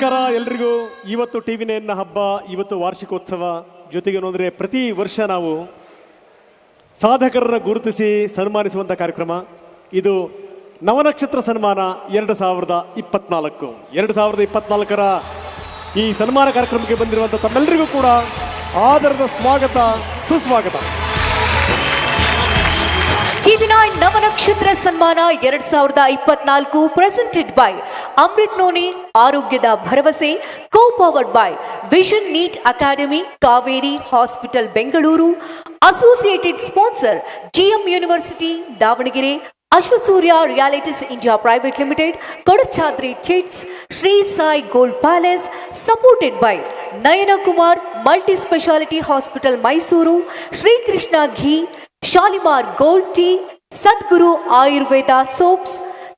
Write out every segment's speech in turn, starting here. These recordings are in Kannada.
ನಮಸ್ಕಾರ ಎಲ್ರಿಗೂ. ಇವತ್ತು ಟಿ ವಿ ನೈನ್ನ ಹಬ್ಬ, ಇವತ್ತು ವಾರ್ಷಿಕೋತ್ಸವ. ಜೊತೆಗೆ ಅಂದರೆ ಪ್ರತಿ ವರ್ಷ ನಾವು ಸಾಧಕರನ್ನ ಗುರುತಿಸಿ ಸನ್ಮಾನಿಸುವಂಥ ಕಾರ್ಯಕ್ರಮ. ಇದು ನವನಕ್ಷತ್ರ ಸನ್ಮಾನ ಎರಡು ಸಾವಿರದ ಇಪ್ಪತ್ನಾಲ್ಕು. ಎರಡು ಸಾವಿರದ ಇಪ್ಪತ್ನಾಲ್ಕರ ಈ ಸನ್ಮಾನ ಕಾರ್ಯಕ್ರಮಕ್ಕೆ ಬಂದಿರುವಂಥ ತಮ್ಮೆಲ್ಲರಿಗೂ ಕೂಡ ಆದರದ ಸ್ವಾಗತ, ಸುಸ್ವಾಗತ. ಟಿವಿ9 ನವನಕ್ಷತ್ರ ಸನ್ಮಾನ ಎರಡ್ ಸಾವಿರದ ಇಪ್ಪತ್ನಾಲ್ಕು ಪ್ರೆಸೆಂಟೆಡ್ ಬೈ ಅಮೃತ್ ನೋನಿ, ಆರೋಗ್ಯದ ಭರವಸೆ co powered by vision NEET academy Kaveri hospital, Bengaluru. Associated sponsor GM university Davanagere. Ashwasurya realities India private limited Kodachadri chits Shri Sai gold palace supported by Nayana Kumar multi speciality hospital Mysuru Shrikrishna ghee Shalimar gold tea, Sadguru Ayurveda soaps,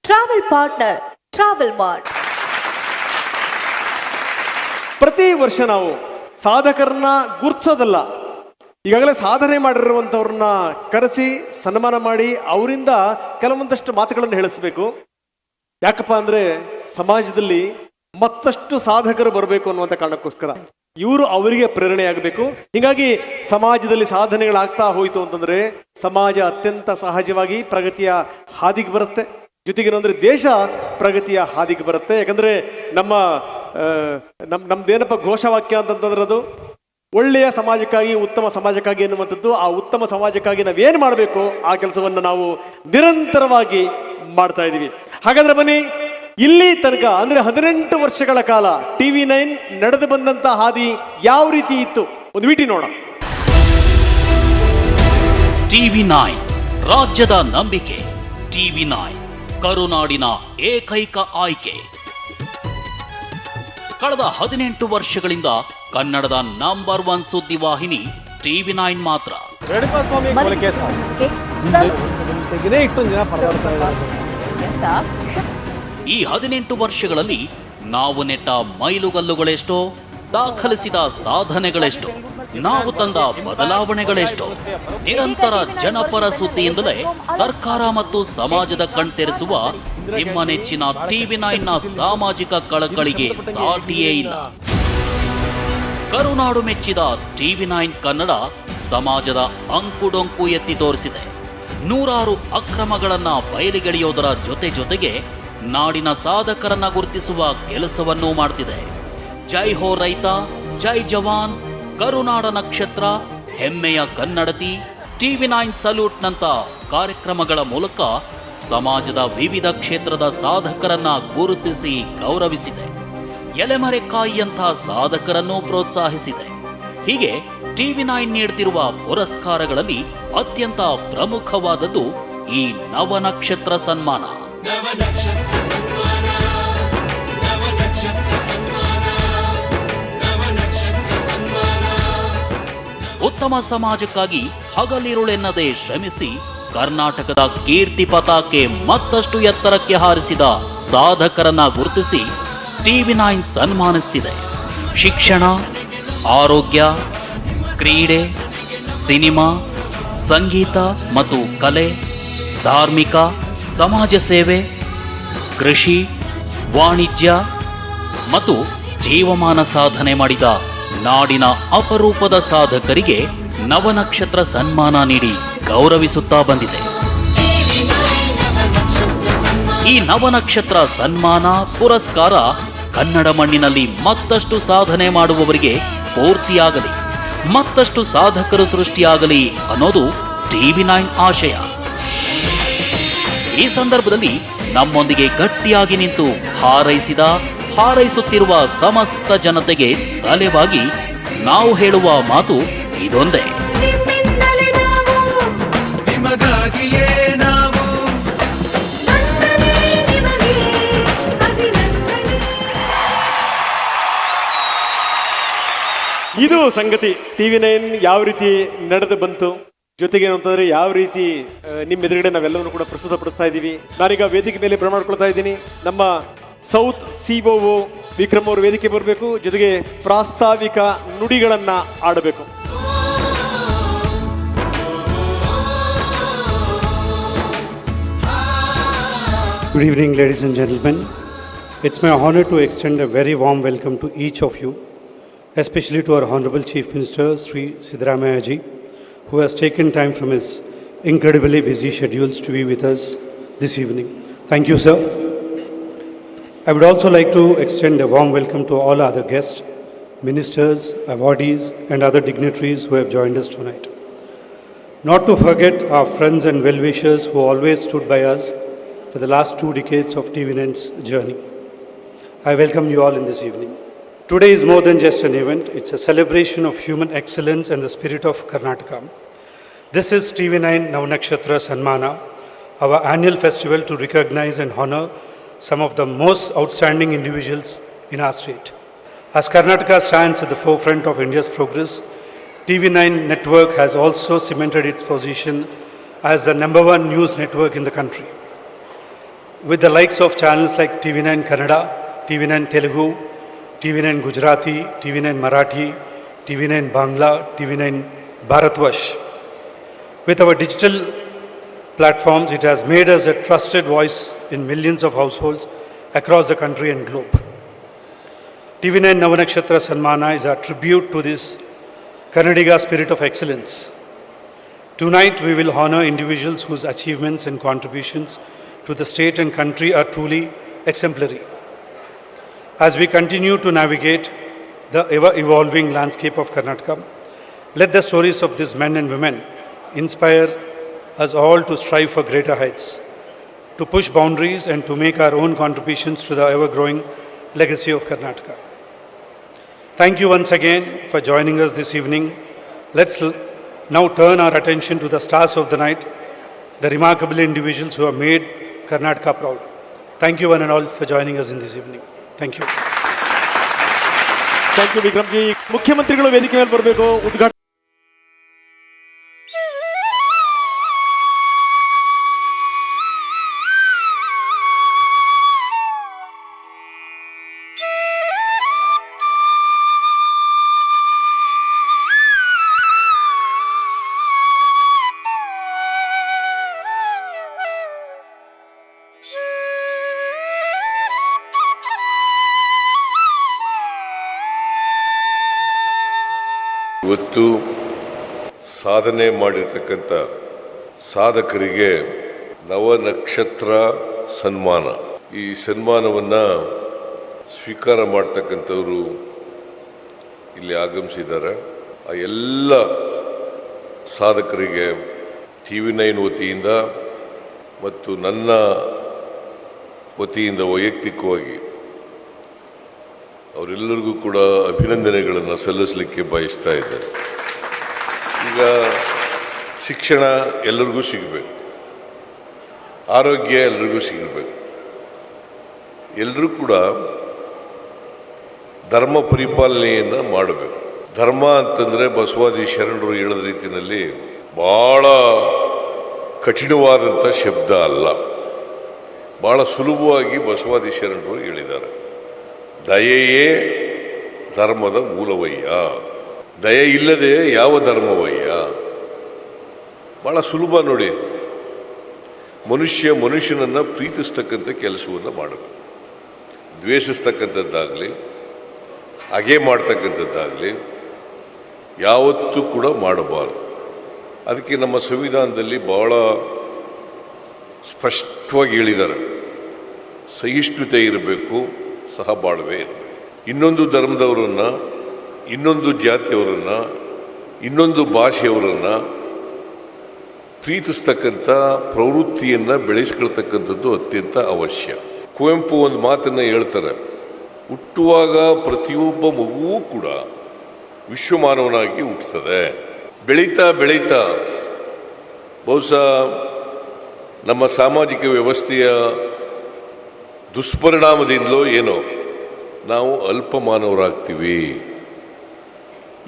travel partner travel mart. ಪ್ರತಿ ವರ್ಷ ನಾವು ಸಾಧಕರನ್ನ ಗುರ್ತಿಸೋದಲ್ಲ ಈಗಾಗಲೇ ಸಾಧನೆ ಮಾಡಿರುವಂಥವ್ರನ್ನ ಕರೆಸಿ ಸನ್ಮಾನ ಮಾಡಿ ಅವರಿಂದ ಕೆಲವೊಂದಷ್ಟು ಮಾತುಗಳನ್ನು ಹೇಳಿಸ್ಬೇಕು. ಯಾಕಪ್ಪ ಅಂದರೆ ಸಮಾಜದಲ್ಲಿ ಮತ್ತಷ್ಟು ಸಾಧಕರು ಬರಬೇಕು ಅನ್ನುವಂಥ ಕಾರಣಕ್ಕೋಸ್ಕರ. ಇವರು ಅವರಿಗೆ ಪ್ರೇರಣೆಯಾಗಬೇಕು ಹೀಗಾಗಿ ಸಮಾಜದಲ್ಲಿ ಸಾಧನೆಗಳಾಗ್ತಾ ಹೋಯಿತು ಅಂತಂದ್ರೆ ಸಮಾಜ ಅತ್ಯಂತ ಸಹಜವಾಗಿ ಪ್ರಗತಿಯ ಹಾದಿಗೆ ಬರುತ್ತೆ. ಜೊತೆಗೆ ಏನಂದ್ರೆ ದೇಶ ಪ್ರಗತಿಯ ಹಾದಿಗೆ ಬರುತ್ತೆ. ಯಾಕಂದ್ರೆ ನಮ್ಮ ನಮ್ಮ ನಮ್, ನಮ್ದೇನಪ್ಪ ಘೋಷವಾಕ್ಯ ಅಂತಂತಂದ್ರೆ ಅದು, ಒಳ್ಳೆಯ ಸಮಾಜಕ್ಕಾಗಿ, ಉತ್ತಮ ಸಮಾಜಕ್ಕಾಗಿ ಎನ್ನುವಂಥದ್ದು, ಆ ಉತ್ತಮ ಸಮಾಜಕ್ಕಾಗಿ ನಾವೇನು ಮಾಡಬೇಕು ಆ ಕೆಲಸವನ್ನು ನಾವು ನಿರಂತರವಾಗಿ ಮಾಡ್ತಾ ಇದ್ದೀವಿ ಹಾಗಾದ್ರೆ ಬನ್ನಿ ಇಲ್ಲಿ ತನಕ ಅಂದ್ರೆ ಹದಿನೆಂಟು ವರ್ಷಗಳ ಕಾಲ ಟಿವಿ ನೈನ್ ನಡೆದು ಬಂದಂತ ಹಾದಿ ಯಾವ ರೀತಿ ಇತ್ತು? ಒಂದು ವಿಟಿ ನೋಡ ಟಿವಿ ನೈನ್ ರಾಜ್ಯದ ನಂಬಿಕೆ. ಟಿವಿ ನೈನ್ ಕರುನಾಡಿನ ಏಕೈಕ ಆಯ್ಕೆ. ಕಳೆದ ಹದಿನೆಂಟು ವರ್ಷಗಳಿಂದ ಕನ್ನಡದ ನಂಬರ್ ಒನ್ ಸುದ್ದಿ ವಾಹಿನಿ ಟಿವಿ ನೈನ್ ಮಾತ್ರ. ಈ ಹದಿನೆಂಟು ವರ್ಷಗಳಲ್ಲಿ ನಾವು ನೆಟ್ಟ ಮೈಲುಗಲ್ಲುಗಳೆಷ್ಟೋ, ದಾಖಲಿಸಿದ ಸಾಧನೆಗಳೆಷ್ಟೋ, ನಾವು ತಂದ ಬದಲಾವಣೆಗಳೆಷ್ಟೋ, ನಿರಂತರ ಜನಪರ ಸುದ್ದಿಯಿಂದಲೇ ಸರ್ಕಾರ ಮತ್ತು ಸಮಾಜದ ಕಣ್ತೆರೆಸುವ ನಿಮ್ಮ ನೆಚ್ಚಿನ ಟಿವಿ ನೈನ್ನ ಸಾಮಾಜಿಕ ಕಳಕಳಿಗೆ ಸಾಟಿಯೇ ಇಲ್ಲ. ಕರುನಾಡು ಮೆಚ್ಚಿದ ಟಿವಿ ನೈನ್ ಕನ್ನಡ ಸಮಾಜದ ಅಂಕುಡೊಂಕು ಎತ್ತಿ ತೋರಿಸಿದೆ. ನೂರಾರು ಅಕ್ರಮಗಳನ್ನ ಬಯಲಿಗೆಳೆಯೋದರ ಜೊತೆ ಜೊತೆಗೆ ನಾಡಿನ ಸಾಧಕರನ್ನ ಗುರುತಿಸುವ ಕೆಲಸವನ್ನು ಮಾಡ್ತಿದೆ. ಜೈ ಹೋ ರೈತ, ಜೈ ಜವಾನ್, ಕರುನಾಡ ನಕ್ಷತ್ರ, ಹೆಮ್ಮೆಯ ಕನ್ನಡತಿ, ಟಿವಿ ನೈನ್ ಸಲ್ಯೂಟ್ನಂತ ಕಾರ್ಯಕ್ರಮಗಳ ಮೂಲಕ ಸಮಾಜದ ವಿವಿಧ ಕ್ಷೇತ್ರದ ಸಾಧಕರನ್ನ ಗುರುತಿಸಿ ಗೌರವಿಸಿದೆ. ಎಲೆಮರೆಕಾಯಿಯಂಥ ಸಾಧಕರನ್ನು ಪ್ರೋತ್ಸಾಹಿಸಿದೆ. ಹೀಗೆ ಟಿವಿ ನೈನ್ ನೀಡುತ್ತಿರುವ ಪುರಸ್ಕಾರಗಳಲ್ಲಿ ಅತ್ಯಂತ ಪ್ರಮುಖವಾದದ್ದು ಈ ನವನಕ್ಷತ್ರ ಸನ್ಮಾನ. ಉತ್ತಮ ಸಮಾಜಕ್ಕಾಗಿ ಹಗಲಿರುಳೆನ್ನದೆ ಶ್ರಮಿಸಿ ಕರ್ನಾಟಕದ ಕೀರ್ತಿ ಪತಾಕೆ ಮತ್ತಷ್ಟು ಎತ್ತರಕ್ಕೆ ಹಾರಿಸಿದ ಸಾಧಕರನ್ನ ಗುರುತಿಸಿ ಟಿವಿ ನೈನ್ ಸನ್ಮಾನಿಸ್ತಿದೆ. ಶಿಕ್ಷಣ, ಆರೋಗ್ಯ, ಕ್ರೀಡೆ, ಸಿನಿಮಾ, ಸಂಗೀತ ಮತ್ತು ಕಲೆ, ಧಾರ್ಮಿಕ ಸಮಾಜ ಸೇವೆ, ಕೃಷಿ, ವಾಣಿಜ್ಯ ಮತ್ತು ಜೀವಮಾನ ಸಾಧನೆ ಮಾಡಿದ ನಾಡಿನ ಅಪರೂಪದ ಸಾಧಕರಿಗೆ ನವನಕ್ಷತ್ರ ಸನ್ಮಾನ ನೀಡಿ ಗೌರವಿಸುತ್ತಾ ಬಂದಿದೆ. ಈ ನವನಕ್ಷತ್ರ ಸನ್ಮಾನ, ಪುರಸ್ಕಾರ ಕನ್ನಡ ಮಣ್ಣಿನಲ್ಲಿ ಮತ್ತಷ್ಟು ಸಾಧನೆ ಮಾಡುವವರಿಗೆ ಸ್ಫೂರ್ತಿಯಾಗಲಿ ಮತ್ತಷ್ಟು ಸಾಧಕರು ಸೃಷ್ಟಿಯಾಗಲಿ ಅನ್ನೋದು ಟಿವಿ ನೈನ್ ಆಶಯ. ಈ ಸಂದರ್ಭದಲ್ಲಿ ನಮ್ಮೊಂದಿಗೆ ಗಟ್ಟಿಯಾಗಿ ನಿಂತು ಹಾರೈಸಿದ ಹಾರೈಸುತ್ತಿರುವ ಸಮಸ್ತ ಜನತೆಗೆ ತಲೆವಾಗಿ ನಾವು ಹೇಳುವ ಮಾತು ಇದೊಂದೇ. ಇದು ಸಂಗತಿ ಟಿ ವಿ ನೈನ್ ಯಾವ ರೀತಿ ನಡೆದು ಬಂತು? ಜೊತೆಗೆ ಏನಂತಂದ್ರೆ ಯಾವ ರೀತಿ ನಿಮ್ಮ ಎದುರುಗಡೆ ನಾವೆಲ್ಲವನ್ನು ಕೂಡ ಪ್ರಸ್ತುತಪಡಿಸ್ತಾ ಇದ್ದೀವಿ. ನಾನೀಗ ವೇದಿಕೆ ಮೇಲೆ ಪ್ರಮಾಡ್ಕೊಳ್ತಾ ಇದ್ದೀನಿ. ನಮ್ಮ ಸೌತ್ ಸಿ ಒ ವಿಕ್ರಮ್ ಅವರು ವೇದಿಕೆ ಬರಬೇಕು. ಜೊತೆಗೆ ಪ್ರಾಸ್ತಾವಿಕ ನುಡಿಗಳನ್ನ ಆಡಬೇಕು. Good evening ladies and gentlemen it's my honour to extend a very warm welcome to each of you especially to our honourable chief minister Shri Siddaramaiahji who has taken time from his incredibly busy schedules to be with us this evening. Thank you, sir. I would also like to extend a warm welcome to all other guests, ministers, awardees, and other dignitaries who have joined us tonight. Not to forget our friends and well wishers who always stood by us for the last two decades of TV9's journey. I welcome you all in this evening. Today is more than just an event, it's a celebration of human excellence and the spirit of Karnataka. This is TV9 Navnakshatra Sanmana, our annual festival to recognize and honor some of the most outstanding individuals in our state. As Karnataka stands at the forefront of India's progress, TV9 network has also cemented its position as the number one news network in the country. With the likes of channels like TV9 Kannada, TV9 Telugu, TV9 Gujarati, TV9 Marathi, TV9 Bangla, TV9 Bharatvash. With our digital platforms, it has made us a trusted voice in millions of households across the country and globe. TV9 Navanakshatra Sanmana is a tribute to this Kannadiga spirit of excellence. Tonight, we will honor individuals whose achievements and contributions to the state and country are truly exemplary. As we continue to navigate the ever evolving landscape of Karnataka, let the stories of these men and women inspire us all to strive for greater heights, to push boundaries, and to make our own contributions to the ever growing legacy of Karnataka. Thank you once again for joining us this evening. Let's l- now turn our attention to the stars of the night, the remarkable individuals who have made Karnataka proud. Thank you one and all for joining us in this evening. Thank you. Thank you Vikram ji ಮುಖ್ಯಮಂತ್ರಿಗಳು ವೇದಿಕೆ ಮೇಲೆ ಬರಬೇಕು ಉದ್ಘಾಟನೆ ಇವತ್ತು ಸಾಧನೆ ಮಾಡಿರ್ತಕ್ಕಂಥ ಸಾಧಕರಿಗೆ ನವನಕ್ಷತ್ರ ಸನ್ಮಾನ. ಈ ಸನ್ಮಾನವನ್ನು ಸ್ವೀಕಾರ ಮಾಡ್ತಕ್ಕಂಥವರು ಇಲ್ಲಿ ಆಗಮಿಸಿದ್ದಾರೆ. ಆ ಎಲ್ಲ ಸಾಧಕರಿಗೆ ಟಿ ವಿ ನೈನ್ ವತಿಯಿಂದ ಮತ್ತು ನನ್ನ ವತಿಯಿಂದ ವೈಯಕ್ತಿಕವಾಗಿ ಅವರೆಲ್ಲರಿಗೂ ಕೂಡ ಅಭಿನಂದನೆಗಳನ್ನು ಸಲ್ಲಿಸಲಿಕ್ಕೆ ಬಯಸ್ತಾ ಇದ್ದಾರೆ ಈಗ ಶಿಕ್ಷಣ ಎಲ್ಲರಿಗೂ ಸಿಗಬೇಕು. ಆರೋಗ್ಯ ಎಲ್ರಿಗೂ ಸಿಗಬೇಕು. ಎಲ್ಲರೂ ಕೂಡ ಧರ್ಮ ಪರಿಪಾಲನೆಯನ್ನು ಮಾಡಬೇಕು. ಧರ್ಮ ಅಂತಂದರೆ ಬಸವಾದಿ ಶರಣರು ಹೇಳಿದ ರೀತಿಯಲ್ಲಿ ಭಾಳ ಕಠಿಣವಾದಂಥ ಶಬ್ದ ಅಲ್ಲ. ಭಾಳ ಸುಲಭವಾಗಿ ಬಸವಾದಿ ಶರಣರು ಹೇಳಿದ್ದಾರೆ. ದಯೆಯೇ ಧರ್ಮದ ಮೂಲವಯ್ಯ. ದಯೆ ಇಲ್ಲದೆ ಯಾವ ಧರ್ಮವಯ್ಯ? ಭಾಳ ಸುಲಭ ನೋಡಿ. ಮನುಷ್ಯ ಮನುಷ್ಯನನ್ನು ಪ್ರೀತಿಸ್ತಕ್ಕಂಥ ಕೆಲಸವನ್ನು ಮಾಡಬೇಕು. ದ್ವೇಷಿಸ್ತಕ್ಕಂಥದ್ದಾಗಲಿ, ಹಾಗೆ ಮಾಡ್ತಕ್ಕಂಥದ್ದಾಗಲಿ, ಯಾವತ್ತೂ ಕೂಡ ಮಾಡಬಾರ್ದು. ಅದಕ್ಕೆ ನಮ್ಮ ಸಂವಿಧಾನದಲ್ಲಿ ಬಹಳ ಸ್ಪಷ್ಟವಾಗಿ ಹೇಳಿದ್ದಾರೆ. ಸಹಿಷ್ಣುತೆ ಇರಬೇಕು ಸಹಬಾಳ್ವೆ ಇರಬೇಕು. ಇನ್ನೊಂದು ಧರ್ಮದವರನ್ನು, ಇನ್ನೊಂದು ಜಾತಿಯವರನ್ನು, ಇನ್ನೊಂದು ಭಾಷೆಯವರನ್ನು ಪ್ರೀತಿಸ್ತಕ್ಕಂಥ ಪ್ರವೃತ್ತಿಯನ್ನು ಬೆಳೆಸ್ಕೊಳ್ತಕ್ಕಂಥದ್ದು ಅತ್ಯಂತ ಅವಶ್ಯ. ಕುವೆಂಪು ಒಂದು ಮಾತನ್ನು ಹೇಳ್ತಾರೆ, ಹುಟ್ಟುವಾಗ ಪ್ರತಿಯೊಬ್ಬ ಮಗುವೂ ಕೂಡ ವಿಶ್ವಮಾನವನಾಗಿ ಹುಟ್ಟುತ್ತದೆ. ಬೆಳೀತಾ ಬೆಳೀತಾ, ಬಹುಶಃ ನಮ್ಮ ಸಾಮಾಜಿಕ ವ್ಯವಸ್ಥೆಯ ದುಷ್ಪರಿಣಾಮದಿಂದಲೋ ಏನೋ, ನಾವು ಅಲ್ಪಮಾನವರಾಗ್ತೀವಿ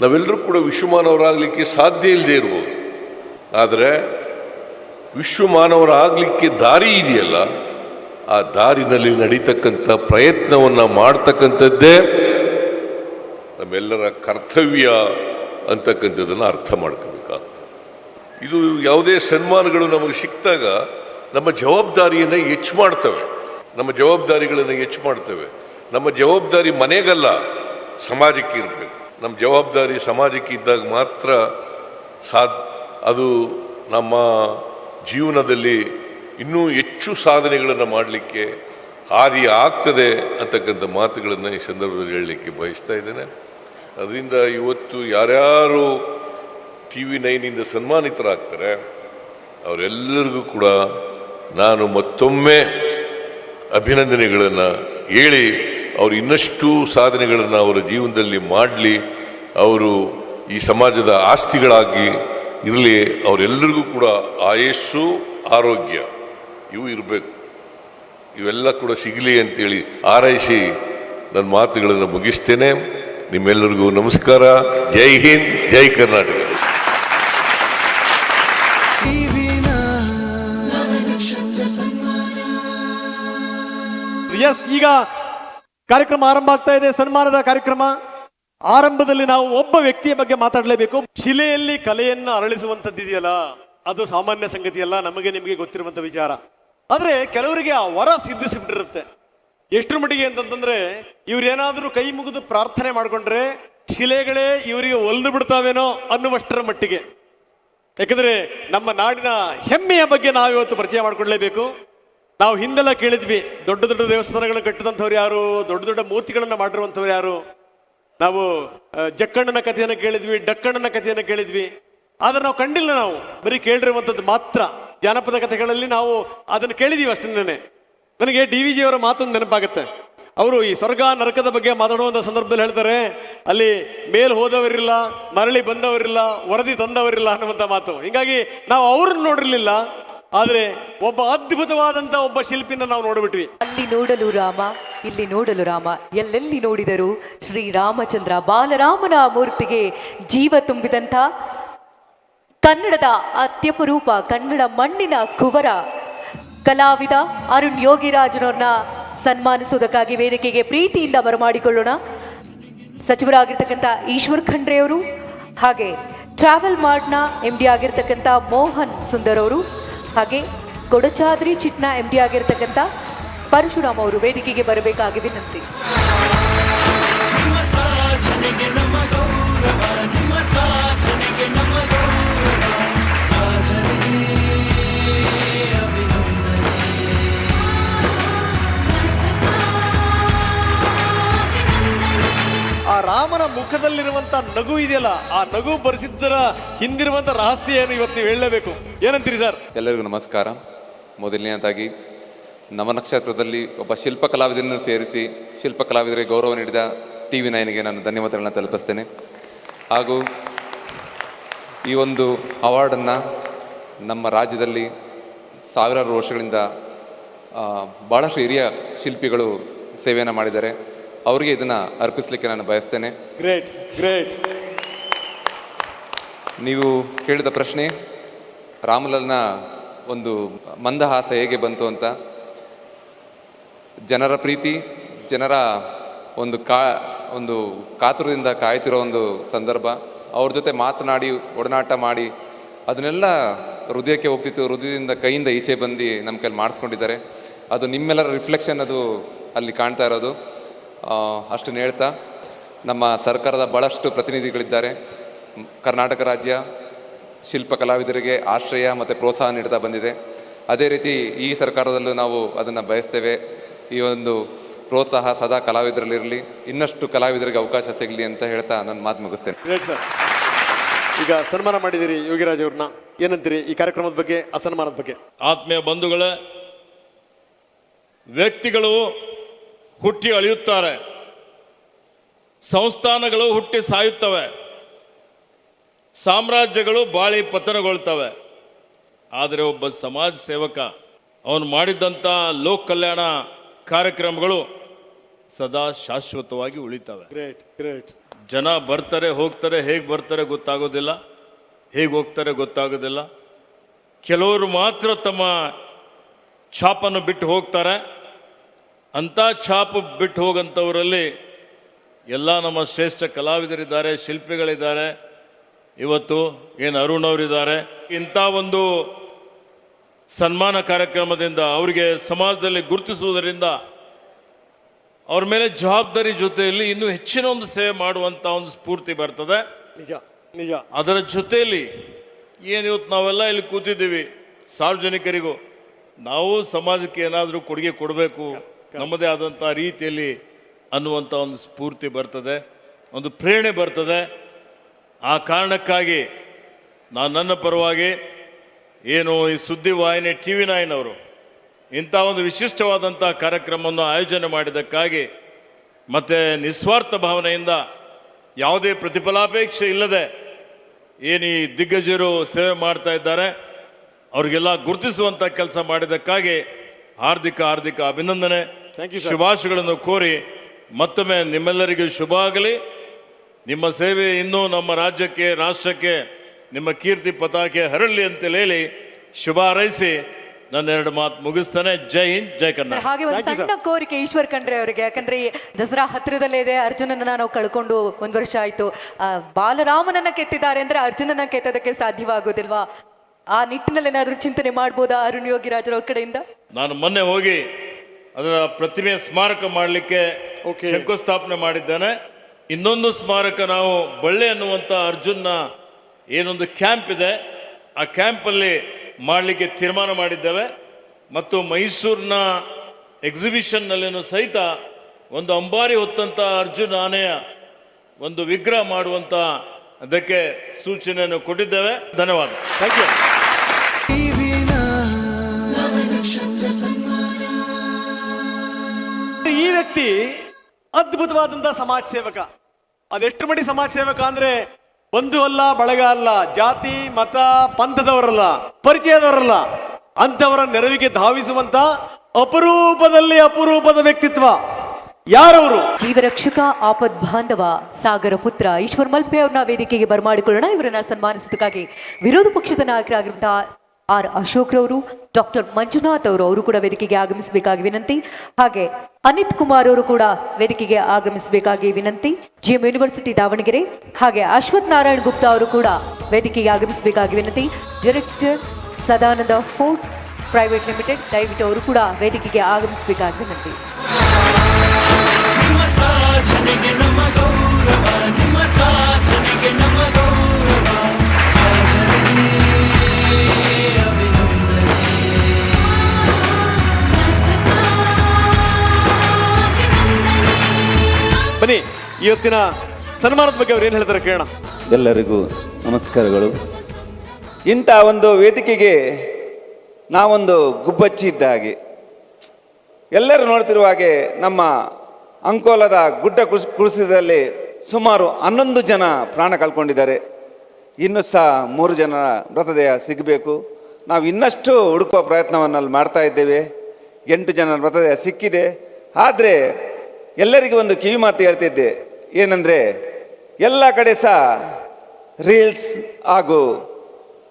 ನಾವೆಲ್ಲರೂ ಕೂಡ ವಿಶ್ವಮಾನವರಾಗಲಿಕ್ಕೆ ಸಾಧ್ಯ ಇಲ್ಲದೆ ಇರ್ಬೋದು. ಆದರೆ, ವಿಶ್ವಮಾನವರಾಗಲಿಕ್ಕೆ ದಾರಿ ಇದೆಯಲ್ಲ, ಆ ದಾರಿನಲ್ಲಿ ನಡೀತಕ್ಕಂಥ ಪ್ರಯತ್ನವನ್ನು ಮಾಡ್ತಕ್ಕಂಥದ್ದೇ ನಮ್ಮೆಲ್ಲರ ಕರ್ತವ್ಯ ಅಂತಕ್ಕಂಥದ್ದನ್ನು ಅರ್ಥ ಮಾಡ್ಕೋಬೇಕಾಗ್ತದೆ. ಇದು ಯಾವುದೇ ಸನ್ಮಾನಗಳು ನಮಗೆ ಸಿಕ್ಕಿದಾಗ ನಮ್ಮ ಜವಾಬ್ದಾರಿಯನ್ನು ಹೆಚ್ಚು ಮಾಡ್ತವೆ. ನಮ್ಮ ಜವಾಬ್ದಾರಿಗಳನ್ನು ಹೆಚ್ಚು ಮಾಡ್ತೇವೆ. ನಮ್ಮ ಜವಾಬ್ದಾರಿ ಮನೆಗಲ್ಲ, ಸಮಾಜಕ್ಕೆ ಇರಬೇಕು. ನಮ್ಮ ಜವಾಬ್ದಾರಿ ಸಮಾಜಕ್ಕೆ ಇದ್ದಾಗ ಮಾತ್ರ ಸಾಧ್ ಅದು ನಮ್ಮ ಜೀವನದಲ್ಲಿ ಇನ್ನೂ ಹೆಚ್ಚು ಸಾಧನೆಗಳನ್ನು ಮಾಡಲಿಕ್ಕೆ ಹಾದಿ ಆಗ್ತದೆ ಅಂತಕ್ಕಂಥ ಮಾತುಗಳನ್ನು ಈ ಸಂದರ್ಭದಲ್ಲಿ ಹೇಳಲಿಕ್ಕೆ ಬಯಸ್ತಾ ಇದ್ದೇನೆ. ಅದರಿಂದ ಇವತ್ತು ಯಾರ್ಯಾರು ಟಿ ವಿ ನೈನಿಂದ ಸನ್ಮಾನಿತರಾಗ್ತಾರೆ, ಅವರೆಲ್ಲರಿಗೂ ಕೂಡ ನಾನು ಮತ್ತೊಮ್ಮೆ ಅಭಿನಂದನೆಗಳನ್ನು ಹೇಳಿ ಅವರು ಇನ್ನಷ್ಟು ಸಾಧನೆಗಳನ್ನು ಅವರ ಜೀವನದಲ್ಲಿ ಮಾಡಲಿ, ಅವರು ಈ ಸಮಾಜದ ಆಸ್ತಿಗಳಾಗಿ ಇರಲಿ ಅವರೆಲ್ಲರಿಗೂ ಕೂಡ ಆಯಸ್ಸು, ಆರೋಗ್ಯ, ಇವು ಇರಬೇಕು. ಇವೆಲ್ಲ ಕೂಡ ಸಿಗಲಿ ಅಂತೇಳಿ ಆರೈಸಿ ನನ್ನ ಮಾತುಗಳನ್ನು ಮುಗಿಸ್ತೇನೆ. ನಿಮ್ಮೆಲ್ಲರಿಗೂ ನಮಸ್ಕಾರ. ಜೈ ಹಿಂದ್, ಜೈ ಕರ್ನಾಟಕ. ಎಸ್ ಈಗ ಕಾರ್ಯಕ್ರಮ ಆರಂಭ ಆಗ್ತಾ ಇದೆ, ಸನ್ಮಾನದ ಕಾರ್ಯಕ್ರಮ. ಆರಂಭದಲ್ಲಿ ನಾವು ಒಬ್ಬ ವ್ಯಕ್ತಿಯ ಬಗ್ಗೆ ಮಾತಾಡಲೇಬೇಕು. ಶಿಲೆಯಲ್ಲಿ ಕಲೆಯನ್ನು ಅರಳಿಸುವಂಥದ್ದಿದೆಯಲ್ಲ ಅದು ಸಾಮಾನ್ಯ ಸಂಗತಿಯಲ್ಲ ನಮಗೆ ನಿಮಗೆ ಗೊತ್ತಿರುವಂತ ವಿಚಾರ. ಆದ್ರೆ ಕೆಲವರಿಗೆ ಆ ವರ ಸಿದ್ಧಿಸಿಬಿಟ್ಟಿರುತ್ತೆ. ಎಷ್ಟರ ಮಟ್ಟಿಗೆ ಅಂತಂತಂದ್ರೆ ಇವ್ರೇನಾದ್ರೂ ಕೈ ಮುಗಿದು ಪ್ರಾರ್ಥನೆ ಮಾಡ್ಕೊಂಡ್ರೆ ಶಿಲೆಗಳೇ ಇವರಿಗೆ ಒಲ್ದು ಬಿಡ್ತಾವೇನೋ ಅನ್ನುವಷ್ಟರ ಮಟ್ಟಿಗೆ. ಯಾಕಂದ್ರೆ ನಮ್ಮ ನಾಡಿನ ಹೆಮ್ಮೆಯ ಬಗ್ಗೆ ನಾವು ಇವತ್ತು ಪರಿಚಯ ಮಾಡ್ಕೊಳ್ಳೇಬೇಕು ನಾವು ಹಿಂದೆಲ್ಲ ಕೇಳಿದ್ವಿ, ದೊಡ್ಡ ದೊಡ್ಡ ದೇವಸ್ಥಾನಗಳನ್ನ ಕಟ್ಟಿದಂಥವ್ರು ಯಾರು, ದೊಡ್ಡ ದೊಡ್ಡ ಮೂರ್ತಿಗಳನ್ನು ಮಾಡಿರುವಂಥವ್ರು ಯಾರು? ನಾವು ಜಕ್ಕಣ್ಣನ ಕಥೆಯನ್ನು ಕೇಳಿದ್ವಿ, ಡಕ್ಕಣ್ಣನ ಕಥೆಯನ್ನು ಕೇಳಿದ್ವಿ. ಆದ್ರೆ ನಾವು ಕಂಡಿಲ್ಲ ನಾವು, ಬರೀ ಕೇಳಿರುವಂಥದ್ದು ಮಾತ್ರ. ಜಾನಪದ ಕಥೆಗಳಲ್ಲಿ ನಾವು ಅದನ್ನು ಕೇಳಿದೀವಿ ಅಷ್ಟನ್ನೇ ನನಗೆ ಡಿ ವಿ ಜಿಯವರ ಮಾತೊಂದು ನೆನಪಾಗುತ್ತೆ. ಅವರು ಈ ಸ್ವರ್ಗ, ನರಕದ ಬಗ್ಗೆ ಮಾತಾಡುವಂಥ ಸಂದರ್ಭದಲ್ಲಿ ಹೇಳ್ತಾರೆ, ಅಲ್ಲಿ ಮೇಲ್ ಹೋದವರಿಲ್ಲ, ಮರಳಿ ಬಂದವರಿಲ್ಲ, ವರದಿ ತಂದವರಿಲ್ಲ ಅನ್ನುವಂಥ ಮಾತು. ಹೀಗಾಗಿ ನಾವು ಅವ್ರನ್ನ ನೋಡಿರ್ಲಿಲ್ಲ ಆದರೆ ಒಬ್ಬ ಅದ್ಭುತವಾದಂತ ಒಬ್ಬ ಶಿಲ್ಪಿನ ನಾವು ನೋಡ್ಬಿಟ್ವಿ. ಅಲ್ಲಿ ನೋಡಲು ರಾಮ, ಇಲ್ಲಿ ನೋಡಲು ರಾಮ. ಎಲ್ಲೆಲ್ಲಿ ನೋಡಿದರು ಶ್ರೀರಾಮಚಂದ್ರ ಬಾಲರಾಮನ ಮೂರ್ತಿಗೆ ಜೀವ ತುಂಬಿದಂಥ ಕನ್ನಡದ ಅತ್ಯಪರೂಪ ಕನ್ನಡ ಮಣ್ಣಿನ ಕುವರ ಕಲಾವಿದ ಅರುಣ್ ಯೋಗಿರಾಜನವ್ರನ್ನ ಸನ್ಮಾನಿಸುವುದಕ್ಕಾಗಿ ವೇದಿಕೆಗೆ ಪ್ರೀತಿಯಿಂದ ಬರಮಾಡಿಕೊಳ್ಳೋಣ. ಸಚಿವರಾಗಿರ್ತಕ್ಕಂಥ ಈಶ್ವರ್ ಖಂಡ್ರೆ ಅವರು ಹಾಗೆ ಟ್ರಾವೆಲ್ ಮಾರ್ಟ್ನ ಎಂ ಡಿ ಆಗಿರ್ತಕ್ಕಂಥ ಮೋಹನ್ ಸುಂದರ್ ಅವರು. ಹಾಗೆ ಕೊಡಚಾದ್ರಿ ಚಿಟ್ನ ಎಂ ಡಿ ಆಗಿರ್ತಕ್ಕಂಥ ಪರಶುರಾಮ್ ಅವರು ವೇದಿಕೆಗೆ ಬರಬೇಕಾಗಿ ವಿನಂತಿ. ಆ ರಾಮನ ಮುಖದಲ್ಲಿರುವಂತ ನಗು ಇದೆಯಲ್ಲ, ಆ ನಗು ಬರೆಸಿದ್ದರ ಹಿಂದಿರುವಂತ ರಹಸ್ಯ ಏನು ಇವತ್ತು ನೀವು ಹೇಳಲೇಬೇಕು? ಏನಂತೀರಿ ಸರ್? ಎಲ್ಲರಿಗೂ ನಮಸ್ಕಾರ. ಮೊದಲನೆಯದಾಗಿ, ನವನಕ್ಷತ್ರದಲ್ಲಿ ಒಬ್ಬ ಶಿಲ್ಪ ಕಲಾವಿದರನ್ನು ಸೇರಿಸಿ ಶಿಲ್ಪ ಕಲಾವಿದರಿಗೆ ಗೌರವ ನೀಡಿದ ಟಿ ವಿ ನೈನ್ಗೆ ನಾನು ಧನ್ಯವಾದಗಳನ್ನ ತಲುಪಿಸ್ತೇನೆ. ಹಾಗೂ ಈ ಒಂದು ಅವಾರ್ಡನ್ನು ನಮ್ಮ ರಾಜ್ಯದಲ್ಲಿ ಸಾವಿರಾರು ವರ್ಷಗಳಿಂದ ಭಾಳಷ್ಟು ಹಿರಿಯ ಶಿಲ್ಪಿಗಳು ಸೇವೆಯನ್ನು ಮಾಡಿದ್ದಾರೆ. ಅವರಿಗೆ ಇದನ್ನು ಅರ್ಪಿಸಲಿಕ್ಕೆ ನಾನು ಬಯಸ್ತೇನೆ. ಗ್ರೇಟ್ ಗ್ರೇಟ್ ನೀವು ಕೇಳಿದ ಪ್ರಶ್ನೆ ರಾಮಲಲ್ನ ಒಂದು ಮಂದಹಾಸ ಹೇಗೆ ಬಂತು ಅಂತ. ಜನರ ಪ್ರೀತಿ ಜನರ ಒಂದು ಕಾ ಒಂದು ಕಾತುರದಿಂದ ಕಾಯ್ತಿರೋ ಒಂದು ಸಂದರ್ಭ ಅವ್ರ ಜೊತೆ ಮಾತನಾಡಿ ಒಡನಾಟ ಮಾಡಿ ಅದನ್ನೆಲ್ಲ ಹೃದಯಕ್ಕೆ ಹೋಗ್ತಿತ್ತು ಹೃದಯದಿಂದ ಕೈಯಿಂದ ಈಚೆ ಬಂದು ನಮ್ಮ ಕೈಲಿ ಮಾಡಿಸ್ಕೊಂಡಿದ್ದಾರೆ. ಅದು ನಿಮ್ಮೆಲ್ಲರ ರಿಫ್ಲೆಕ್ಷನ್ ಅದು ಅಲ್ಲಿ ಕಾಣ್ತಾ ಇರೋದು. ಅಷ್ಟನ್ನು ಹೇಳ್ತಾ ನಮ್ಮ ಸರ್ಕಾರದ ಭಾಳಷ್ಟು ಪ್ರತಿನಿಧಿಗಳಿದ್ದಾರೆ. ಕರ್ನಾಟಕ ರಾಜ್ಯ ಶಿಲ್ಪ ಕಲಾವಿದರಿಗೆ ಆಶ್ರಯ ಮತ್ತು ಪ್ರೋತ್ಸಾಹ ನೀಡ್ತಾ ಬಂದಿದೆ. ಅದೇ ರೀತಿ ಈ ಸರ್ಕಾರದಲ್ಲೂ ನಾವು ಅದನ್ನು ಬಯಸ್ತೇವೆ. ಈ ಒಂದು ಪ್ರೋತ್ಸಾಹ ಸದಾ ಕಲಾವಿದರಲ್ಲಿರಲಿ ಇನ್ನಷ್ಟು ಕಲಾವಿದರಿಗೆ ಅವಕಾಶ ಸಿಗಲಿ ಅಂತ ಹೇಳ್ತಾ ನನ್ನ ಮಾತು ಮುಗಿಸ್ತೇನೆ. ಸರ್ ಈಗ ಸನ್ಮಾನ ಮಾಡಿದ್ದೀರಿ ಯೋಗಿರಾಜ್ ಅವ್ರನ್ನ. ಏನಂತೀರಿ ಈ ಕಾರ್ಯಕ್ರಮದ ಬಗ್ಗೆ ಅಸನ್ಮಾನದ ಬಗ್ಗೆ? ಆತ್ಮೀಯ ಬಂಧುಗಳ ವ್ಯಕ್ತಿಗಳು ಹುಟ್ಟಿ ಅಳಿಯುತ್ತಾರೆ. ಸಂಸ್ಥಾನಗಳು ಹುಟ್ಟಿ ಸಾಯುತ್ತವೆ. ಸಾಮ್ರಾಜ್ಯಗಳು ಬಾಳಿ ಪತನಗೊಳ್ತವೆ. ಆದರೆ ಒಬ್ಬ ಸಮಾಜ ಸೇವಕ ಅವನು ಮಾಡಿದ್ದಂಥ ಲೋಕ ಕಲ್ಯಾಣ ಕಾರ್ಯಕ್ರಮಗಳು ಸದಾ ಶಾಶ್ವತವಾಗಿ ಉಳಿತವೆ. ಗ್ರೇಟ್ ಗ್ರೇಟ್ ಜನ ಬರ್ತಾರೆ ಹೋಗ್ತಾರೆ ಹೇಗೆ ಬರ್ತಾರೆ ಗೊತ್ತಾಗೋದಿಲ್ಲ. ಹೇಗೆ ಹೋಗ್ತಾರೆ ಗೊತ್ತಾಗೋದಿಲ್ಲ. ಕೆಲವರು ಮಾತ್ರ ತಮ್ಮ ಛಾಪನ್ನು ಬಿಟ್ಟು ಹೋಗ್ತಾರೆ. ಅಂಥ ಛಾಪು ಬಿಟ್ಟು ಹೋಗಂಥವರಲ್ಲಿ ಎಲ್ಲ ನಮ್ಮ ಶ್ರೇಷ್ಠ ಕಲಾವಿದರಿದ್ದಾರೆ ಶಿಲ್ಪಿಗಳಿದ್ದಾರೆ. ಇವತ್ತು ಏನು ಅರುಣ್ ಅವರಿದ್ದಾರೆ. ಇಂಥ ಒಂದು ಸನ್ಮಾನ ಕಾರ್ಯಕ್ರಮದಿಂದ ಅವರಿಗೆ ಸಮಾಜದಲ್ಲಿ ಗುರುತಿಸುವುದರಿಂದ ಅವ್ರ ಮೇಲೆ ಜವಾಬ್ದಾರಿ ಜೊತೆಯಲ್ಲಿ ಇನ್ನೂ ಹೆಚ್ಚಿನ ಒಂದು ಸೇವೆ ಮಾಡುವಂಥ ಒಂದು ಸ್ಫೂರ್ತಿ ಬರ್ತದೆ. ನಿಜ ನಿಜ. ಅದರ ಜೊತೆಯಲ್ಲಿ ಏನು ಇವತ್ತು ನಾವೆಲ್ಲ ಇಲ್ಲಿ ಕೂತಿದ್ದೀವಿ ಸಾರ್ವಜನಿಕರಿಗೂ. ನಾವು ಸಮಾಜಕ್ಕೆ ಏನಾದರೂ ಕೊಡುಗೆ ಕೊಡಬೇಕು. ನಮ್ಮದೇ ಆದಂಥ ರೀತಿಯಲ್ಲಿ ಅನ್ನುವಂಥ ಒಂದು ಸ್ಫೂರ್ತಿ ಬರ್ತದೆ, ಒಂದು ಪ್ರೇರಣೆ ಬರ್ತದೆ ಆ ಕಾರಣಕ್ಕಾಗಿ ನಾನು ನನ್ನ ಪರವಾಗಿ ಏನು ಈ ಸುದ್ದಿವಾಹಿನಿ ಟಿ ವಿ ನಾಯನವರು ಇಂಥ ಒಂದು ವಿಶಿಷ್ಟವಾದಂಥ ಕಾರ್ಯಕ್ರಮವನ್ನು ಆಯೋಜನೆ ಮಾಡಿದ್ದಕ್ಕಾಗಿ ಮತ್ತು ನಿಸ್ವಾರ್ಥ ಭಾವನೆಯಿಂದ ಯಾವುದೇ ಪ್ರತಿಫಲಾಪೇಕ್ಷೆ ಇಲ್ಲದೆ ಏನು ಈ ದಿಗ್ಗಜರು ಸೇವೆ ಮಾಡ್ತಾ ಇದ್ದಾರೆ, ಅವರಿಗೆಲ್ಲ ಗುರುತಿಸುವಂಥ ಕೆಲಸ ಮಾಡಿದ್ದಕ್ಕಾಗಿ ಹಾರ್ದಿಕ ಹಾರ್ದಿಕ ಅಭಿನಂದನೆ. ಶುಭಾಶಯಗಳನ್ನು ಕೋರಿ ಮತ್ತೊಮ್ಮೆ ನಿಮ್ಮೆಲ್ಲರಿಗೂ ಶುಭ ಆಗಲಿ. ನಿಮ್ಮ ಸೇವೆ ಇನ್ನೂ ನಮ್ಮ ರಾಜ್ಯಕ್ಕೆ ರಾಷ್ಟ್ರಕ್ಕೆ ನಿಮ್ಮ ಕೀರ್ತಿ ಪತಾಕೆ ಹರಳಿ ಅಂತ ಹೇಳಿ ಶುಭ ಹಾರೈಸಿ. ನನ್ನ ಎರಡು ಮಾತು ಮುಗಿಸ್ತಾನೆ. ಜೈ ಹಿಂದ್ ಜೈ ಕನ್ನಡ. ಹಾಗೆ ಒಂದು. ಸಣ್ಣ ಕೋರಿಕೆ ಈಶ್ವರ್ ಖಂಡ್ರೆ ಅವರಿಗೆ. ಯಾಕಂದ್ರೆ ಈ ದಸರಾ ಹತ್ತಿರದಲ್ಲೇ ಇದೆ. ಅರ್ಜುನನ ನಾವು ಕಳ್ಕೊಂಡು ಒಂದ್ ವರ್ಷ ಆಯ್ತು. ಆ, ಬಾಲರಾಮನನ್ನ ಕೆತ್ತಿದ್ದಾರೆ ಅಂದ್ರೆ ಅರ್ಜುನನ ಕೆತ್ತದಕ್ಕೆ ಸಾಧ್ಯವಾಗೋದಿಲ್ವಾ ಆ ನಿಟ್ಟಿನಲ್ಲಿ ಏನಾದ್ರೂ ಚಿಂತನೆ ಮಾಡ್ಬೋದಾ ಅರುಣ್ ಯೋಗಿರಾಜರ ಕಡೆಯಿಂದ? ನಾನು ಮೊನ್ನೆ ಹೋಗಿ ಅದರ ಪ್ರತಿಮೆ ಸ್ಮಾರಕ ಮಾಡಲಿಕ್ಕೆ. ಶಂಕುಸ್ಥಾಪನೆ ಮಾಡಿದ್ದಾನೆ. ಇನ್ನೊಂದು ಸ್ಮಾರಕ ನಾವು ಬಳ್ಳೆ ಅನ್ನುವಂಥ ಅರ್ಜುನ್ನ ಏನೊಂದು ಕ್ಯಾಂಪ್ ಇದೆ. ಆ ಕ್ಯಾಂಪಲ್ಲಿ ಮಾಡಲಿಕ್ಕೆ ತೀರ್ಮಾನ ಮಾಡಿದ್ದೇವೆ. ಮತ್ತು ಮೈಸೂರಿನ ಎಕ್ಸಿಬಿಷನ್ನಲ್ಲಿನೂ ಸಹಿತ ಒಂದು ಅಂಬಾರಿ ಹೊತ್ತಂಥ ಅರ್ಜುನ ಆನೆಯ ಒಂದು ವಿಗ್ರಹ ಮಾಡುವಂಥ ಅದಕ್ಕೆ ಸೂಚನೆಯನ್ನು ಕೊಟ್ಟಿದ್ದೇವೆ. ಧನ್ಯವಾದ. ಥ್ಯಾಂಕ್ ಯು ಈ ಅದ್ಭುತವಾದಂತಹ ಸಮಾಜ ಸೇವಕ. ಅದೆಷ್ಟು ಮಡಿ ಸಮಾಜ ಸೇವಕ ಅಂದ್ರೆ ಬಂಧು ಅಲ್ಲ, ಬಳಗ ಅಲ್ಲ, ಜಾತಿ, ಮತ, ಪಂಥದವರಲ್ಲ, ಪರಿಚಯದವರಲ್ಲ, ಅಂಥವರ ನೆರವಿಗೆ ಧಾವಿಸುವಂತ ಅಪರೂಪದಲ್ಲಿ ಅಪರೂಪದ ವ್ಯಕ್ತಿತ್ವ. ಯಾರವರು? ಜೀವರಕ್ಷಕ, ಆಪದ್ ಬಾಂಧವ, ಸಾಗರ ಪುತ್ರ, ಈಶ್ವರ್ ಮಲ್ಪೆ ಅವ್ರನ್ನ ವೇದಿಕೆಗೆ ಬರಮಾಡಿಕೊಳ್ಳೋಣ. ಇವರನ್ನ ಸನ್ಮಾನಿಸೋದಕ್ಕಾಗಿ ವಿರೋಧ ಪಕ್ಷದ ನಾಯಕರಾಗಿರುವಂತಹ ಆರ್ ಅಶೋಕ್ ರವರು ಡಾಕ್ಟರ್ ಮಂಜುನಾಥ್ ಅವರು ಅವರು ಕೂಡ ವೇದಿಕೆಗೆ ಆಗಮಿಸಬೇಕಾಗಿ ವಿನಂತಿ. ಹಾಗೆ ಅನಿತ್ ಕುಮಾರ್ ಅವರು ಕೂಡ ವೇದಿಕೆಗೆ ಆಗಮಿಸಬೇಕಾಗಿ ವಿನಂತಿ. ಜಿಎಂ ಯೂನಿವರ್ಸಿಟಿ ದಾವಣಗೆರೆ ಹಾಗೆ ಅಶ್ವಥ್ ನಾರಾಯಣ್ ಗುಪ್ತಾ ಅವರು ಕೂಡ ವೇದಿಕೆಗೆ ಆಗಮಿಸಬೇಕಾಗಿ ವಿನಂತಿ. Director Sadananda forts private limited ದಯವಿಟ್ಟು ಅವರು ಕೂಡ ವೇದಿಕೆಗೆ ಆಗಮಿಸಬೇಕಾಗಿ ವಿನಂತಿ. ಇವತ್ತಿನ ಸನ್ಮಾನದ ಬಗ್ಗೆ ಅವ್ರು ಏನು ಹೇಳ್ತಾರೆ ಕೇಳೋಣ? ಎಲ್ಲರಿಗೂ ನಮಸ್ಕಾರಗಳು. ಇಂಥ ಒಂದು ವೇದಿಕೆಗೆ ನಾವೊಂದು ಗುಬ್ಬಚ್ಚಿ ಇದ್ದ ಹಾಗೆ. ಎಲ್ಲರೂ ನೋಡ್ತಿರುವ ಹಾಗೆ ನಮ್ಮ ಅಂಕೋಲದ ಗುಡ್ಡ ಕುಸ್ ಸುಮಾರು ಹನ್ನೊಂದು ಜನ ಪ್ರಾಣ ಕಳ್ಕೊಂಡಿದ್ದಾರೆ. ಇನ್ನೂ ಸಹ ಮೂರು ಜನ ಮೃತದೇಹ ಸಿಗಬೇಕು. ನಾವು ಇನ್ನಷ್ಟು ಹುಡುಕುವ ಪ್ರಯತ್ನವನ್ನು ಮಾಡ್ತಾ ಇದ್ದೇವೆ. ಎಂಟು ಜನ ಮೃತದೇಹ ಸಿಕ್ಕಿದೆ. ಆದರೆ ಎಲ್ಲರಿಗೂ ಒಂದು ಕಿವಿ ಮಾತು ಹೇಳ್ತಿದ್ದೆ. ಏನಂದರೆ ಎಲ್ಲ ಕಡೆ ಸಹ ರೀಲ್ಸ್ ಹಾಗೂ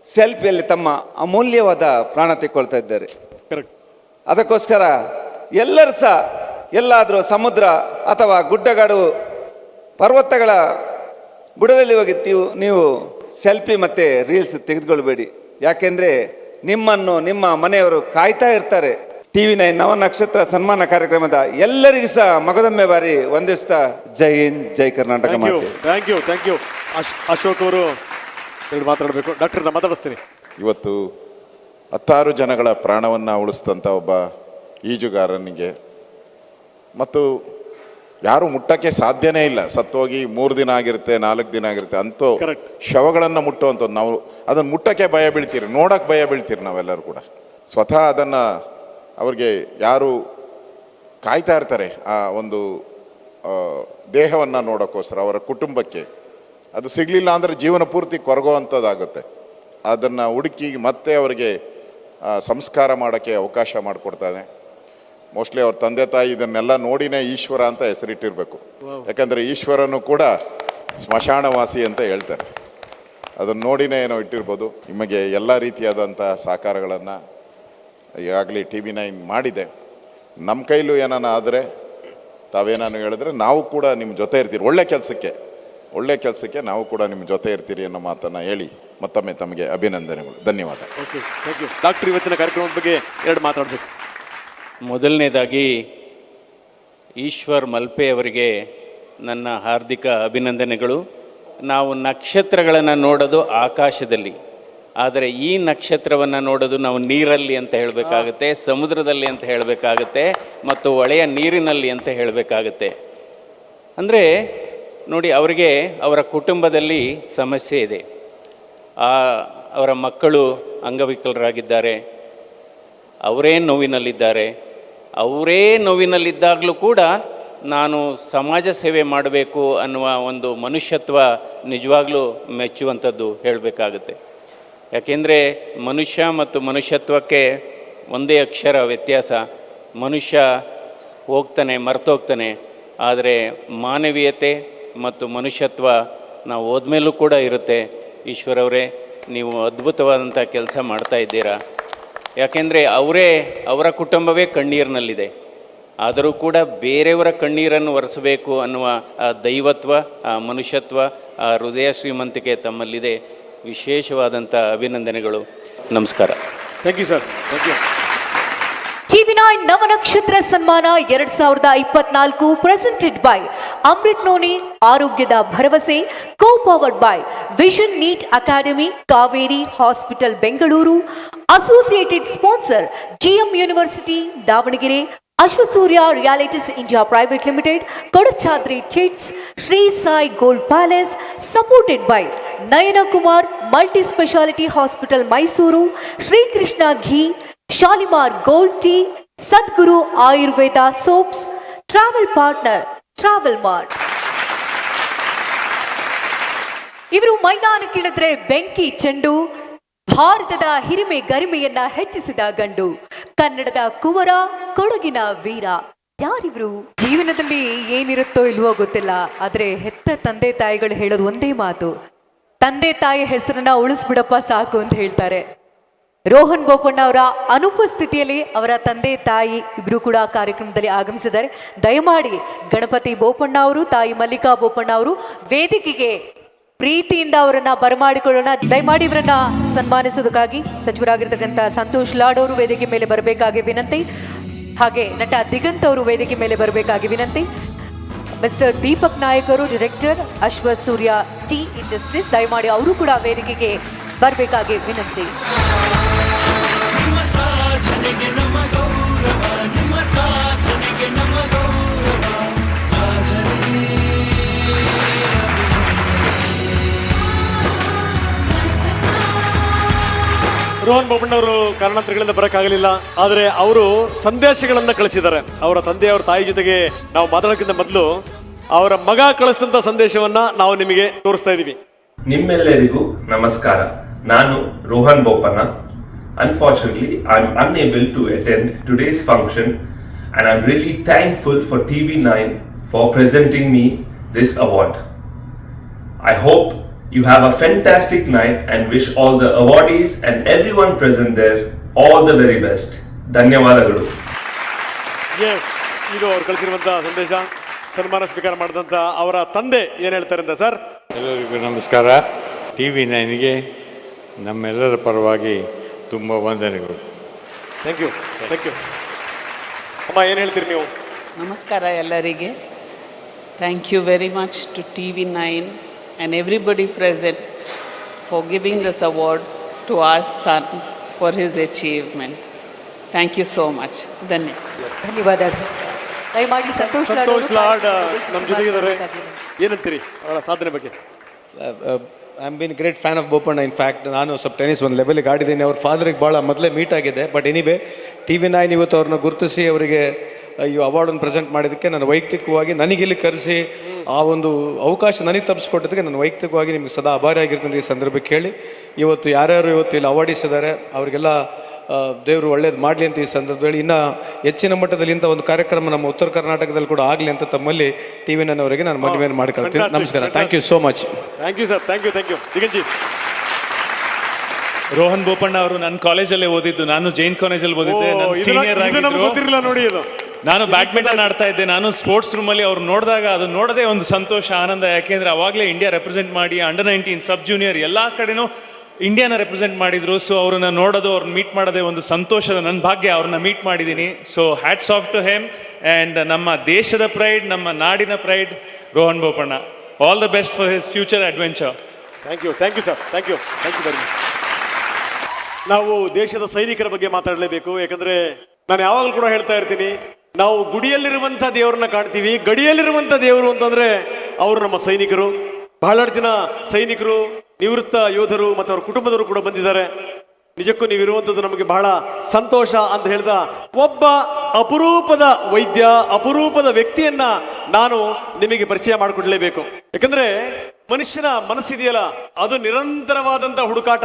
ಸೆಲ್ಫಿಯಲ್ಲಿ ತಮ್ಮ ಅಮೂಲ್ಯವಾದ ಪ್ರಾಣ ತೆಕ್ಕೊಳ್ತಾ ಇದ್ದಾರೆ. ಕರೆಕ್ಟ್ ಅದಕ್ಕೋಸ್ಕರ ಎಲ್ಲರೂ ಸಹ ಎಲ್ಲಾದರೂ ಸಮುದ್ರ ಅಥವಾ ಗುಡ್ಡಗಾಡು ಪರ್ವತಗಳ ಬುಡದಲ್ಲಿ ಹೋಗಿ ನೀವು ಸೆಲ್ಫಿ ಮತ್ತು ರೀಲ್ಸ್ ತೆಗೆದುಕೊಳ್ಬೇಡಿ. ಯಾಕೆಂದರೆ ನಿಮ್ಮನ್ನು ನಿಮ್ಮ ಮನೆಯವರು ಕಾಯ್ತಾ ಇರ್ತಾರೆ. ಟಿ ವಿ ನೈನ್ ನವನಕ್ಷತ್ರ ಸನ್ಮಾನ ಕಾರ್ಯಕ್ರಮದ ಎಲ್ಲರಿಗೂ ಸಹ ಮಗದೊಮ್ಮೆ ಬಾರಿ ವಂದಿಸ್ತಾ ಜೈ ಹಿಂದ್ ಜೈ ಕರ್ನಾಟಕ ಥ್ಯಾಂಕ್ ಯು ಮಾತೆ. Thank you thank you Ashok ಅವರು ಎರಡು ಮಾತಾಡಬೇಕು. ಡಾಕ್ಟರ್ ಮಾತಾಡಿಸ್ತೀನಿ. ಇವತ್ತು ಹತ್ತಾರು ಜನಗಳ ಪ್ರಾಣವನ್ನು ಉಳಿಸಿದಂಥ ಒಬ್ಬ ಈಜುಗಾರನಿಗೆ ಮತ್ತು ಯಾರು ಮುಟ್ಟಕ್ಕೆ ಸಾಧ್ಯನೇ ಇಲ್ಲ. ಸತ್ತೋಗಿ ಮೂರು ದಿನ ಆಗಿರುತ್ತೆ ನಾಲ್ಕು ದಿನ ಆಗಿರುತ್ತೆ ಅಂತೂ Correct. ಶವಗಳನ್ನು ಮುಟ್ಟುವಂಥದ್ದು ನಾವು. ಅದನ್ನು ಮುಟ್ಟಕ್ಕೆ ಭಯ ಬೀಳ್ತೀರಿ ನೋಡಕ್ಕೆ ಭಯ ಬೀಳ್ತೀರಿ ನಾವೆಲ್ಲರೂ ಕೂಡ. ಸ್ವತಃ ಅದನ್ನು ಅವ್ರಿಗೆ ಯಾರು ಕಾಯ್ತಾ ಇರ್ತಾರೆ ಆ ಒಂದು ದೇಹವನ್ನು ನೋಡೋಕ್ಕೋಸ್ಕರ ಅವರ ಕುಟುಂಬಕ್ಕೆ. ಅದು ಸಿಗಲಿಲ್ಲ ಅಂದರೆ ಜೀವನ ಪೂರ್ತಿ ಕೊರಗುವಂಥದ್ದಾಗುತ್ತೆ. ಅದನ್ನು ಹುಡುಕಿ ಮತ್ತೆ ಅವರಿಗೆ ಸಂಸ್ಕಾರ ಮಾಡೋಕ್ಕೆ ಅವಕಾಶ ಮಾಡಿಕೊಡ್ತಾನೆ. ಮೋಸ್ಟ್ಲಿ ಅವ್ರ ತಂದೆ ತಾಯಿ ಇದನ್ನೆಲ್ಲ ನೋಡಿನೇ ಈಶ್ವರ ಅಂತ ಹೆಸರಿಟ್ಟಿರಬೇಕು. ಯಾಕಂದರೆ ಈಶ್ವರನು ಕೂಡ ಸ್ಮಶಾನವಾಸಿ ಅಂತ ಹೇಳ್ತಾರೆ. ಅದನ್ನು ನೋಡಿನೇ ಏನೋ ಇಟ್ಟಿರ್ಬೋದು. ನಿಮಗೆ ಎಲ್ಲ ರೀತಿಯಾದಂಥ ಸಹಕಾರಗಳನ್ನು ಈಗಾಗಲೇ ಟಿ ವಿ ನೈನ್ ಮಾಡಿದೆ. ನಮ್ಮ ಕೈಲೂ ಏನಾನ ಆದರೆ ತಾವೇನಾನು ಹೇಳಿದ್ರೆ ನಾವು ಕೂಡ ನಿಮ್ಮ ಜೊತೆ ಇರ್ತೀರಿ. ಒಳ್ಳೆ ಕೆಲಸಕ್ಕೆ ಒಳ್ಳೆ ಕೆಲಸಕ್ಕೆ ನಾವು ಕೂಡ ನಿಮ್ಮ ಜೊತೆ ಇರ್ತೀರಿ ಅನ್ನೋ ಮಾತನ್ನು ಹೇಳಿ ಮತ್ತೊಮ್ಮೆ ತಮಗೆ ಅಭಿನಂದನೆಗಳು. ಧನ್ಯವಾದ. ಓಕೆ ಥ್ಯಾಂಕ್ ಯು ಡಾಕ್ಟರ್ ಇವತ್ತಿನ ಕಾರ್ಯಕ್ರಮದ ಬಗ್ಗೆ ಎರಡು ಮಾತಾಡಬೇಕು. ಮೊದಲನೇದಾಗಿ ಈಶ್ವರ್ ಮಲ್ಪೆ ಅವರಿಗೆ ನನ್ನ ಹಾರ್ದಿಕ ಅಭಿನಂದನೆಗಳು. ನಾವು ನಕ್ಷತ್ರಗಳನ್ನು ನೋಡೋದು ಆಕಾಶದಲ್ಲಿ. ಆದರೆ ಈ ನಕ್ಷತ್ರವನ್ನು ನೋಡೋದು ನಾವು ನೀರಲ್ಲಿ ಅಂತ ಹೇಳಬೇಕಾಗುತ್ತೆ, ಸಮುದ್ರದಲ್ಲಿ ಅಂತ ಹೇಳಬೇಕಾಗುತ್ತೆ, ಮತ್ತು ಹೊಳೆಯ ನೀರಿನಲ್ಲಿ ಅಂತ ಹೇಳಬೇಕಾಗುತ್ತೆ. ಅಂದರೆ ನೋಡಿ ಅವರಿಗೆ ಅವರ ಕುಟುಂಬದಲ್ಲಿ ಸಮಸ್ಯೆ ಇದೆ. ಆ ಅವರ ಮಕ್ಕಳು ಅಂಗವಿಕಲರಾಗಿದ್ದಾರೆ, ಅವರೇ ನೋವಿನಲ್ಲಿದ್ದಾರೆ. ಅವರೇ ನೋವಿನಲ್ಲಿದ್ದಾಗಲೂ ಕೂಡ ನಾನು ಸಮಾಜ ಸೇವೆ ಮಾಡಬೇಕು ಅನ್ನುವ ಒಂದು ಮನುಷ್ಯತ್ವ ನಿಜವಾಗ್ಲೂ ಮೆಚ್ಚುವಂಥದ್ದು ಹೇಳಬೇಕಾಗುತ್ತೆ. ಯಾಕೆಂದರೆ ಮನುಷ್ಯ ಮತ್ತು ಮನುಷ್ಯತ್ವಕ್ಕೆ ಒಂದೇ ಅಕ್ಷರ ವ್ಯತ್ಯಾಸ. ಮನುಷ್ಯ ಹೋಗ್ತಾನೆ, ಮರ್ತೋಗ್ತಾನೆ. ಆದರೆ ಮಾನವೀಯತೆ ಮತ್ತು ಮನುಷ್ಯತ್ವ ನಾವು ಹೋದ್ಮೇಲೂ ಕೂಡ ಇರುತ್ತೆ. ಈಶ್ವರವರೇ, ನೀವು ಅದ್ಭುತವಾದಂಥ ಕೆಲಸ ಮಾಡ್ತಾ ಇದ್ದೀರಾ. ಯಾಕೆಂದರೆ ಅವರೇ ಅವರ ಕುಟುಂಬವೇ ಕಣ್ಣೀರಿನಲ್ಲಿದೆ. ಆದರೂ ಕೂಡ ಬೇರೆಯವರ ಕಣ್ಣೀರನ್ನು ಒರೆಸಬೇಕು ಅನ್ನುವ ಆ ದೈವತ್ವ, ಆ ಮನುಷ್ಯತ್ವ, ಆ ಹೃದಯ ಶ್ರೀಮಂತಿಕೆ ತಮ್ಮಲ್ಲಿದೆ. ವಿಶೇಷವಾದಂಥ ಅಭಿನಂದನೆಗಳು. ನಮಸ್ಕಾರ. Thank you sir thank you TV nine Navanakshatra ಸನ್ಮಾನ ಎರಡ್ ಸಾವಿರದ ಇಪ್ಪತ್ನಾಲ್ಕು ಪ್ರೆಸೆಂಟೆಡ್ ಬೈ ಅಮೃತ್ ನೋನಿ ಆರೋಗ್ಯದ ಭರವಸೆ co powered by vision NEET academy Kaveri hospital Bengaluru associated sponsor GM university Davanagere Ashwasurya realities India private limited Kodachadri chits Shri Sai gold palace supported by Nayanakumar multi speciality hospital Mysuru Shrikrishna ghee Shalimar gold tea Sadguru Ayurveda soaps travel partner travel mart ಇವರು ಮೈದಾನಕ್ಕಿಳಿದ್ರೆ ಬೆಂಕಿ ಚೆಂಡು ಭಾರತದ ಹಿರಿಮೆ ಗರಿಮೆಯನ್ನ ಹೆಚ್ಚಿಸಿದ ಗಂಡು, ಕನ್ನಡದ ಕುವರ, ಕೊಡಗಿನ ವೀರ. ಯಾರಿವ್ರು? ಜೀವನದಲ್ಲಿ ಏನಿರುತ್ತೋ ಇಲ್ವೋ ಗೊತ್ತಿಲ್ಲ, ಆದ್ರೆ ಹೆತ್ತ ತಂದೆ ತಾಯಿಗಳು ಹೇಳೋದು ಒಂದೇ ಮಾತು. ತಂದೆ ತಾಯಿ ಹೆಸರನ್ನ ಉಳಿಸ್ಬಿಡಪ್ಪ ಸಾಕು ಅಂತ ಹೇಳ್ತಾರೆ. ರೋಹನ್ ಬೋಪಣ್ಣ ಅವರ ಅನುಪಸ್ಥಿತಿಯಲ್ಲಿ ಅವರ ತಂದೆ ತಾಯಿ ಇಬ್ರು ಕೂಡ ಕಾರ್ಯಕ್ರಮದಲ್ಲಿ ಆಗಮಿಸಿದ್ದಾರೆ. ದಯಮಾಡಿ ಗಣಪತಿ ಬೋಪಣ್ಣ ಅವರು, ತಾಯಿ ಮಲ್ಲಿಕಾ ಬೋಪಣ್ಣ ಅವರು ವೇದಿಕೆಗೆ ಪ್ರೀತಿಯಿಂದ ಅವರನ್ನ ಬರಮಾಡಿಕೊಳ್ಳೋಣ. ದಯಮಾಡಿ ಇವರನ್ನ ಸನ್ಮಾನಿಸೋದಕ್ಕಾಗಿ ಸಚಿವರಾಗಿರ್ತಕ್ಕಂಥ ಸಂತೋಷ್ ಲಾಡ್ ಅವರು ವೇದಿಕೆ ಮೇಲೆ ಬರಬೇಕಾಗಿ ವಿನಂತಿ. ಹಾಗೆ ನಟ ದಿಗಂತ್ ಅವರು ವೇದಿಕೆ ಮೇಲೆ ಬರಬೇಕಾಗಿ ವಿನಂತಿ. ಮಿಸ್ಟರ್ ದೀಪಕ್ ನಾಯಕ್ ಅವರು, ಡೈರೆಕ್ಟರ್ ಅಶ್ವ ಸೂರ್ಯ ಟಿ ಇಂಡಸ್ಟ್ರೀಸ್, ದಯಮಾಡಿ ಅವರು ಕೂಡ ವೇದಿಕೆಗೆ ಬರಬೇಕಾಗಿ ವಿನಂತಿ. ರೋಹನ್ ಬೋಪಣ್ಣ ಅವರು ಕಾರಣಾಂತರಗಳಿಂದ ಬರೋಕ್ಕಾಗಲಿಲ್ಲ, ಆದರೆ ಅವರು ಸಂದೇಶಗಳನ್ನು ಕಳಿಸಿದ್ದಾರೆ. ಅವರ ತಂದೆ, ಅವರ ತಾಯಿ ಜೊತೆಗೆ ನಾವು ಮಾತಾಡೋಕ್ಕಿಂತ ಮೊದಲು ಅವರ ಮಗ ಕಳಿಸಿದಂಥ ಸಂದೇಶವನ್ನ ನಾವು ನಿಮಗೆ ತೋರಿಸ್ತಾ ಇದ್ದೀವಿ. ನಿಮ್ಮೆಲ್ಲರಿಗೂ ನಮಸ್ಕಾರ. ನಾನು Rohan Bopanna I unable to attend today's function and I am really thankful for TV nine for presenting me this award I hope you have a fantastic night and wish all the awardees and everyone present there all the very best. ಧನ್ಯವಾದಗಳು. ಎಸ್ ಇದು ಅವ್ರು ಕಳಿಸಿರುವಂಥ ಸಂದೇಶ ಸನ್ಮಾನ ಸ್ವೀಕಾರ ಮಾಡಿದಂಥ ಅವರ ತಂದೆ ಏನು ಹೇಳ್ತಾರೆ ಅಂತ ಸರ್? ಎಲ್ಲರಿಗೂ ನಮಸ್ಕಾರ. ಟಿ ವಿ ನೈನ್ಗೆ ನಮ್ಮೆಲ್ಲರ ಪರವಾಗಿ ತುಂಬ ವಂದನೆಗಳು. ಥ್ಯಾಂಕ್ ಯು ಥ್ಯಾಂಕ್ ಯು ಅಮ್ಮ ಏನು ಹೇಳ್ತೀರಿ ನೀವು? ನಮಸ್ಕಾರ ಎಲ್ಲರಿಗೆ. Thank you very much to T V nine and everybody present for giving this award to our son for his achievement. Thank you so much ಧನ್ಯವಾದ ಧನ್ಯವಾದ. ದಯಮಾಡಿ ಸಂತೋಷ್ ಲಾಡ್ ಅವರು ಸಂತೋಷ್ ಲಾಡ್ ನಮ್ಮ ಜೊತೆಗಿದ್ದಾರೆ. ಏನಂತೀರಿ ಅವರ ಸಾಧನೆ ಬಗ್ಗೆ? I am been great fan of Bopanna in fact ನಾನು ಸ್ವಲ್ಪ ಟೆನಿಸ್ ಒಂದು ಲೆವೆಲ್ಗೆ ಆಡಿದ್ದೀನಿ. ಅವ್ರ ಫಾದರಿಗೆ ಭಾಳ ಮೊದಲೇ ಮೀಟ್ ಆಗಿದೆ. But anyway T V nine ಇವತ್ತು ಅವ್ರನ್ನ ಗುರುತಿಸಿ ಅವರಿಗೆ ಈ ಅವಾರ್ಡನ್ನು ಪ್ರೆಸೆಂಟ್ ಮಾಡಿದ್ದಕ್ಕೆ ನಾನು ವೈಯಕ್ತಿಕವಾಗಿ ನನಗಿಲ್ಲಿ ಕರೆಸಿ ಆ ಒಂದು ಅವಕಾಶ ನನಗೆ ತಪ್ಪಿಸ್ಕೊಟ್ಟಿದ್ದಕ್ಕೆ ನಾನು ವೈಯಕ್ತಿಕವಾಗಿ ನಿಮಗೆ ಸದಾ ಆಭಾರಿಯಾಗಿರ್ತಂತ ಈ ಸಂದರ್ಭಕ್ಕೆ ಹೇಳಿ ಇವತ್ತು ಯಾರ್ಯಾರು ಇವತ್ತು ಇಲ್ಲಿ ಅವಾರ್ಡಿಸಿದ್ದಾರೆ ಅವರಿಗೆಲ್ಲ ದೇವರು ಒಳ್ಳೇದು ಮಾಡಲಿ ಅಂತ ಈ ಸಂದರ್ಭದಲ್ಲಿ ಇನ್ನು ಹೆಚ್ಚಿನ ಮಟ್ಟದಲ್ಲಿ ಇಂಥ ಒಂದು ಕಾರ್ಯಕ್ರಮ ನಮ್ಮ ಉತ್ತರ ಕರ್ನಾಟಕದಲ್ಲಿ ಕೂಡ ಆಗಲಿ ಅಂತ ತಮ್ಮಲ್ಲಿ ಟಿ ವಿ ನನ್ನವರಿಗೆ ನಾನು ಮನವಿಯನ್ನು ಮಾಡ್ಕೊಳ್ತೀನಿ ನಮಸ್ಕಾರ. Thank you so much thank you sir thank you thank you Diganji Rohan Bopanna ಅವರು ನನ್ನ ಕಾಲೇಜಲ್ಲೇ ಓದಿದ್ದು. ನಾನು ಜೈನ್ ಕಾಲೇಜಲ್ಲಿ ಓದಿದ್ದೆ. ಸೀನಿಯರ್ ಗೊತ್ತಿರಲಿಲ್ಲ ನೋಡಿ ಇದು. ನಾನು ಬ್ಯಾಡ್ಮಿಂಟನ್ ಆಡ್ತಾ ಇದ್ದೆ. ನಾನು ಸ್ಪೋರ್ಟ್ಸ್ ರೂಮಲ್ಲಿ ಅವ್ರು ನೋಡಿದಾಗ ಅದು ನೋಡೋದೇ ಒಂದು ಸಂತೋಷ, ಆನಂದ. ಯಾಕೆಂದ್ರೆ ಅವಾಗಲೇ ಇಂಡಿಯಾ ರೆಪ್ರೆಸೆಂಟ್ ಮಾಡಿ ಅಂಡರ್ ನೈನ್ಟೀನ್ ಸಬ್ ಜೂನಿಯರ್ ಎಲ್ಲ ಕಡೆನೂ ಇಂಡಿಯಾನ ರೆಪ್ರೆಸೆಂಟ್ ಮಾಡಿದ್ರು. ಸೊ ಅವ್ರನ್ನ ನೋಡೋದು, ಅವ್ರನ್ನ ಮೀಟ್ ಮಾಡೋದೇ ಒಂದು ಸಂತೋಷದ ನನ್ನ ಭಾಗ್ಯ, ಅವ್ರನ್ನ ಮೀಟ್ ಮಾಡಿದ್ದೀನಿ so hats off to him and ನಮ್ಮ ದೇಶದ ಪ್ರೈಡ್ ನಮ್ಮ ನಾಡಿನ pride Rohan Bopanna. All the best for his future adventure thank you thank you sir thank you thank you very much ನಾವು ದೇಶದ ಸೈನಿಕರ ಬಗ್ಗೆ ಮಾತಾಡಲೇಬೇಕು. ಯಾಕಂದರೆ ನಾನು ಯಾವಾಗಲೂ ಕೂಡ ಹೇಳ್ತಾ ಇರ್ತೀನಿ ನಾವು ಗುಡಿಯಲ್ಲಿರುವಂಥ ದೇವರನ್ನ ಕಾಣ್ತೀವಿ. ಗಡಿಯಲ್ಲಿರುವಂಥ ದೇವರು ಅಂತಂದ್ರೆ ಅವರು ನಮ್ಮ ಸೈನಿಕರು. ಬಹಳಷ್ಟು ಜನ ಸೈನಿಕರು, ನಿವೃತ್ತ ಯೋಧರು ಮತ್ತು ಅವರ ಕುಟುಂಬದವರು ಕೂಡ ಬಂದಿದ್ದಾರೆ. ನಿಜಕ್ಕೂ ನೀವಿರುವಂಥದ್ದು ನಮಗೆ ಬಹಳ ಸಂತೋಷ ಅಂತ ಹೇಳಿದ ಒಬ್ಬ ಅಪರೂಪದ ವೈದ್ಯ, ಅಪರೂಪದ ವ್ಯಕ್ತಿಯನ್ನ ನಾನು ನಿಮಗೆ ಪರಿಚಯ ಮಾಡಿಕೊಡ್ಲೇಬೇಕು. ಯಾಕಂದ್ರೆ ಮನುಷ್ಯನ ಮನಸ್ಸಿದೆಯಲ್ಲ, ಅದು ನಿರಂತರವಾದಂಥ ಹುಡುಕಾಟ.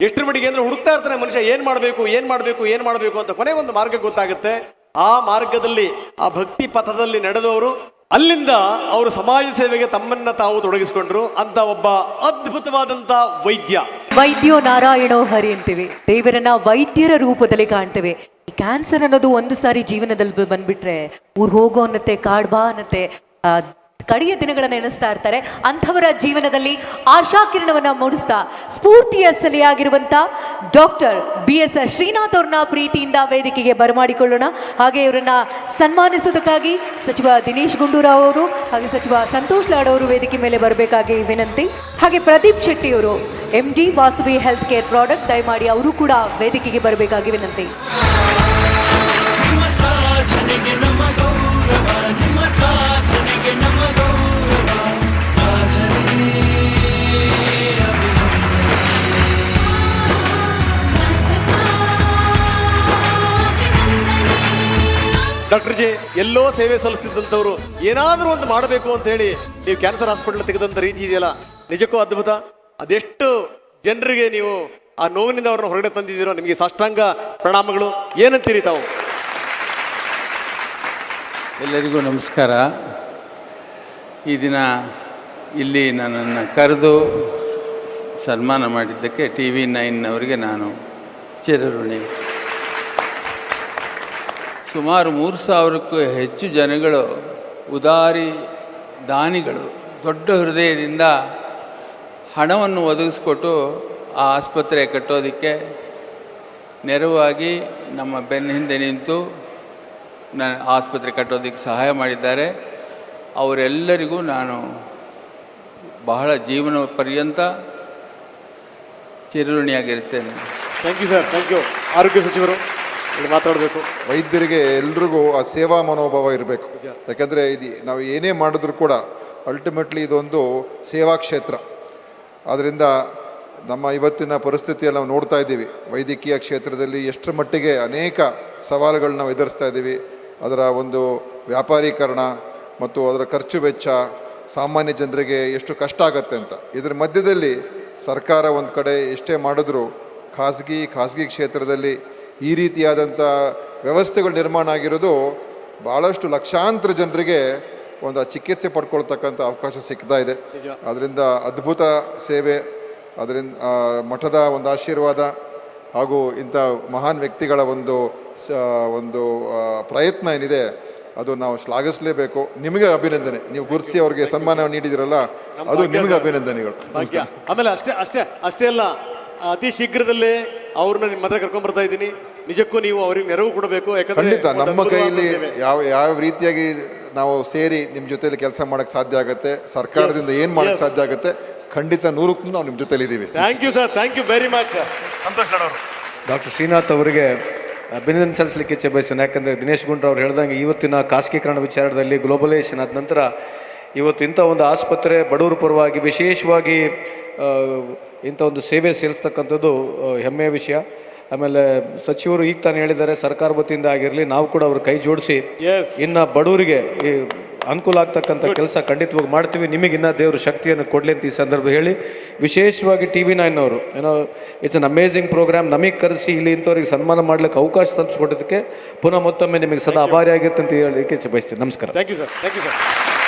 ಎಷ್ಟರ ಮಟ್ಟಿಗೆ ಅಂದ್ರೆ ಹುಡುಕ್ತಾ ಇರ್ತಾನೆ ಮನುಷ್ಯ, ಏನ್ ಮಾಡಬೇಕು ಏನ್ ಮಾಡಬೇಕು ಏನ್ ಮಾಡಬೇಕು ಅಂತ ಕೊನೆ ಒಂದು ಮಾರ್ಗ ಗೊತ್ತಾಗುತ್ತೆ. ಆ ಮಾರ್ಗದಲ್ಲಿ, ಆ ಭಕ್ತಿ ಪಥದಲ್ಲಿ ನಡೆದವರು, ಅಲ್ಲಿಂದ ಅವರು ಸಮಾಜ ಸೇವೆಗೆ ತಮ್ಮನ್ನ ತಾವು ತೊಡಗಿಸಿಕೊಂಡ್ರು. ಅಂತ ಒಬ್ಬ ಅದ್ಭುತವಾದಂತ ವೈದ್ಯ. ವೈದ್ಯೋ ನಾರಾಯಣೋ ಹರಿ ಅಂತೀವಿ. ದೇವರನ್ನ ವೈದ್ಯರ ರೂಪದಲ್ಲಿ ಕಾಣ್ತೇವೆ. ಕ್ಯಾನ್ಸರ್ ಅನ್ನೋದು ಒಂದು ಸಾರಿ ಜೀವನದಲ್ಲಿ ಬಂದ್ಬಿಟ್ರೆ, ಊರ್ ಹೋಗೋ ಅನ್ನತ್ತೆ ಕಾಡ್ಬಾ ಅನ್ನತ್ತೆ ಕಡೆಯ ದಿನಗಳನ್ನು ಎಣಿಸ್ತಾ ಇರ್ತಾರೆ. ಅಂಥವರ ಜೀವನದಲ್ಲಿ ಆಶಾಕಿರಣವನ್ನು ಮೂಡಿಸ್ತಾ ಸ್ಫೂರ್ತಿಯ ಸೆಲೆಯಾಗಿರುವಂತ ಡಾಕ್ಟರ್ ಬಿ ಎಸ್ ಶ್ರೀನಾಥ್ ಅವ್ರನ್ನ ಪ್ರೀತಿಯಿಂದ ವೇದಿಕೆಗೆ ಬರಮಾಡಿಕೊಳ್ಳೋಣ. ಹಾಗೆ ಇವರನ್ನ ಸನ್ಮಾನಿಸೋದಕ್ಕಾಗಿ ಸಚಿವ ದಿನೇಶ್ ಗುಂಡೂರಾವ್ ಅವರು ಹಾಗೆ ಸಚಿವ ಸಂತೋಷ್ ಲಾಡ್ ಅವರು ವೇದಿಕೆ ಮೇಲೆ ಬರಬೇಕಾಗಿ ವಿನಂತಿ. ಹಾಗೆ ಪ್ರದೀಪ್ ಶೆಟ್ಟಿ ಅವರು M D Vasavi health care product ದಯಮಾಡಿ ಅವರು ಕೂಡ ವೇದಿಕೆಗೆ ಬರಬೇಕಾಗಿ ವಿನಂತಿ. ಡಾಕ್ಟರ್ ಜಿ, ಎಲ್ಲೋ ಸೇವೆ ಸಲ್ಲಿಸ್ತಿದ್ದಂಥವ್ರು ಏನಾದರೂ ಒಂದು ಮಾಡಬೇಕು ಅಂತ ಹೇಳಿ ನೀವು ಕ್ಯಾನ್ಸರ್ ಹಾಸ್ಪಿಟಲ್ ತೆಗೆದಂಥ ರೀತಿ ಇದೆಯಲ್ಲ? ನಿಜಕ್ಕೂ ಅದ್ಭುತ. ಅದೆಷ್ಟು ಜನರಿಗೆ ನೀವು ಆ ನೋವಿನಿಂದ ಅವ್ರನ್ನ ಹೊರಗಡೆ ತಂದಿದ್ದೀರೋ ನಿಮಗೆ ಸಾಷ್ಟಾಂಗ ಪ್ರಣಾಮಗಳು. ಏನಂತೀರಿ ತಾವು? ಎಲ್ಲರಿಗೂ ನಮಸ್ಕಾರ. ಈ ದಿನ ಇಲ್ಲಿ ನನ್ನನ್ನು ಕರೆದು ಸನ್ಮಾನ ಮಾಡಿದ್ದಕ್ಕೆ ಟಿ ವಿ ನೈನ್ ಅವರಿಗೆ ನಾನು ಚಿರಋಣಿ. ಸುಮಾರು ಮೂರು ಸಾವಿರಕ್ಕೂ ಹೆಚ್ಚು ಜನಗಳು, ಉದಾರಿ ದಾನಿಗಳು ದೊಡ್ಡ ಹೃದಯದಿಂದ ಹಣವನ್ನು ಒದಗಿಸ್ಕೊಟ್ಟು ಆ ಆಸ್ಪತ್ರೆ ಕಟ್ಟೋದಕ್ಕೆ ನೆರವಾಗಿ ನಮ್ಮ ಬೆನ್ನ ಹಿಂದೆ ನಿಂತು ನಾನು ಆಸ್ಪತ್ರೆ ಕಟ್ಟೋದಕ್ಕೆ ಸಹಾಯ ಮಾಡಿದ್ದಾರೆ. ಅವರೆಲ್ಲರಿಗೂ ನಾನು ಬಹಳ ಜೀವನ ಪರ್ಯಂತ ಚಿರಋಣಿಯಾಗಿರ್ತೇನೆ thank you sir thank you ಆರೋಗ್ಯ ಸಚಿವರು. ಇಲ್ಲಿ ಮಾತಾಡಬೇಕು. ವೈದ್ಯರಿಗೆ ಎಲ್ರಿಗೂ ಆ ಸೇವಾ ಮನೋಭಾವ ಇರಬೇಕು. ಯಾಕಂದರೆ ಇದು ನಾವು ಏನೇ ಮಾಡಿದ್ರೂ ಕೂಡ ಅಲ್ಟಿಮೇಟ್ಲಿ ಇದೊಂದು ಸೇವಾ ಕ್ಷೇತ್ರ. ಆದ್ದರಿಂದ ನಮ್ಮ ಇವತ್ತಿನ ಪರಿಸ್ಥಿತಿಯಲ್ಲಿ ನಾವು ನೋಡ್ತಾ ಇದ್ದೀವಿ. ವೈದ್ಯಕೀಯ ಕ್ಷೇತ್ರದಲ್ಲಿ ಎಷ್ಟರ ಮಟ್ಟಿಗೆ ಅನೇಕ ಸವಾಲುಗಳನ್ನ ನಾವು ಎದುರಿಸ್ತಾ ಇದ್ದೀವಿ. ಅದರ ಒಂದು ವ್ಯಾಪಾರೀಕರಣ ಮತ್ತು ಅದರ ಖರ್ಚು ವೆಚ್ಚ ಸಾಮಾನ್ಯ ಜನರಿಗೆ ಎಷ್ಟು ಕಷ್ಟ ಆಗುತ್ತೆ ಅಂತ. ಇದರ ಮಧ್ಯದಲ್ಲಿ ಸರ್ಕಾರ ಒಂದು ಕಡೆ ಎಷ್ಟೇ ಮಾಡಿದ್ರೂ ಖಾಸಗಿ ಖಾಸಗಿ ಕ್ಷೇತ್ರದಲ್ಲಿ ಈ ರೀತಿಯಾದಂಥ ವ್ಯವಸ್ಥೆಗಳು ನಿರ್ಮಾಣ ಆಗಿರೋದು ಭಾಳಷ್ಟು ಲಕ್ಷಾಂತರ ಜನರಿಗೆ ಒಂದು ಆ ಚಿಕಿತ್ಸೆ ಪಡ್ಕೊಳ್ತಕ್ಕಂಥ ಅವಕಾಶ ಸಿಗ್ತಾ ಇದೆ. ಅದರಿಂದ ಅದ್ಭುತ ಸೇವೆ ಅದರಿಂದ ಮಠದ ಒಂದು ಆಶೀರ್ವಾದ ಹಾಗೂ ಇಂಥ ಮಹಾನ್ ವ್ಯಕ್ತಿಗಳ ಒಂದು ಸ ಒಂದು ಪ್ರಯತ್ನ ಏನಿದೆ ಅದು ನಾವು ಶ್ಲಾಘಿಸಲೇಬೇಕು. ನಿಮಗೆ ಅಭಿನಂದನೆ. ನೀವು ಗುರ್ಸಿ ಅವರಿಗೆ ಸನ್ಮಾನ ನೀಡಿದಿರಲ್ಲ ಅದು ನಿಮಗೆ ಅಭಿನಂದನೆಗಳು. ಆಮೇಲೆ ಅಷ್ಟೇ ಅಷ್ಟೇ ಅಷ್ಟೇ ಅಲ್ಲ ಅತಿ ಶೀಘ್ರದಲ್ಲೇ ಅವ್ರನ್ನ ನಿಮ್ಮ ಹತ್ರ ಕರ್ಕೊಂಡ್ ಬರ್ತಾ ಇದ್ದೀನಿ. ನಿಜಕ್ಕೂ ನೀವು ಅವ್ರಿಗೆ ನೆರವು ಕೊಡಬೇಕು. ಯಾಕಂದ್ರೆ ಖಂಡಿತ. ಒಂದು ನಮ್ಮ ಅದ್ಭುತವಾದ ಕೈಯಲ್ಲಿ ಸೇವೆ. ಯಾವ ಯಾವ ರೀತಿಯಾಗಿ ನಾವು ಸೇರಿ ನಿಮ್ಮ ಜೊತೆಯಲ್ಲಿ ಕೆಲಸ ಮಾಡಕ್ಕೆ ಸಾಧ್ಯ ಆಗುತ್ತೆ ಸರ್ಕಾರದಿಂದ Yes, ಏನು ಮಾಡಕ್ಕೆ yes. ಸಾಧ್ಯ ಆಗುತ್ತೆ ಖಂಡಿತ ನೂರಕ್ಕೂ ನಾವು ನಿಮ್ಮ ಜೊತೆಲಿ ಇದ್ದೀವಿ thank you sir thank you very much Santosh ಅವರು. ಡಾಕ್ಟರ್ ಶ್ರೀನಾಥ್ ಅವರಿಗೆ ಅಭಿನಂದನೆ ಸಲ್ಲಿಸಲಿಕ್ಕೆ ಇಚ್ಛೆ ಬಯಸ್ತೇನೆ ಯಾಕಂದರೆ ದಿನೇಶ್ ಗುಂಡ್ರು ಅವ್ರು ಹೇಳ್ದಂಗೆ ಇವತ್ತಿನ ಖಾಸಗೀಕರಣ ವಿಚಾರದಲ್ಲಿ ಗ್ಲೋಬಲೈಸೇಷನ್ ಆದ ನಂತರ ಇವತ್ತು ಇಂಥ ಒಂದು ಆಸ್ಪತ್ರೆ ಬಡವರ ಪರವಾಗಿ ವಿಶೇಷವಾಗಿ ಆ, ಇಂಥ ಒಂದು ಸೇವೆ ಸೇರಿಸ್ತಕ್ಕಂಥದ್ದು ಹೆಮ್ಮೆಯ ವಿಷಯ. ಆಮೇಲೆ ಸಚಿವರು ಈಗ ತಾನು ಹೇಳಿದ್ದಾರೆ ಸರ್ಕಾರ ವತಿಯಿಂದ ಆಗಿರಲಿ ನಾವು ಕೂಡ ಅವ್ರ ಕೈ ಜೋಡಿಸಿ ಇನ್ನು ಬಡವರಿಗೆ ಈ ಅನುಕೂಲ ಆಗ್ತಕ್ಕಂಥ ಕೆಲಸ ಖಂಡಿತವಾಗಿ ಮಾಡ್ತೀವಿ. ನಿಮಗೆ ಇನ್ನೂ ದೇವರು ಶಕ್ತಿಯನ್ನು ಕೊಡಲಿ ಅಂತ ಈ ಸಂದರ್ಭ ಹೇಳಿ ವಿಶೇಷವಾಗಿ ಟಿ ವಿ ನೈನ್ ಅವರು ಏನೋ ಇಟ್ಸ್ ಅನ್ ಅಮೇಝಿಂಗ್ ಪ್ರೋಗ್ರಾಮ್ ನಮಗೆ ಕರೆಸಿ ಇಲ್ಲಿ ಇಂಥವ್ರಿಗೆ ಸನ್ಮಾನ ಮಾಡಲಿಕ್ಕೆ ಅವಕಾಶ ತಲುಪಿಸ್ಕೊಟ್ಟಿದ್ದಕ್ಕೆ ಪುನಃ ಮತ್ತೊಮ್ಮೆ ನಿಮಗೆ ಸದಾ ಅಭಾರಿ ಆಗಿರ್ತಂತ ಹೇಳಲಿಕ್ಕೆ ಬಯಸ್ತೀನಿ. ನಮಸ್ಕಾರ. Thank you sir thank you sir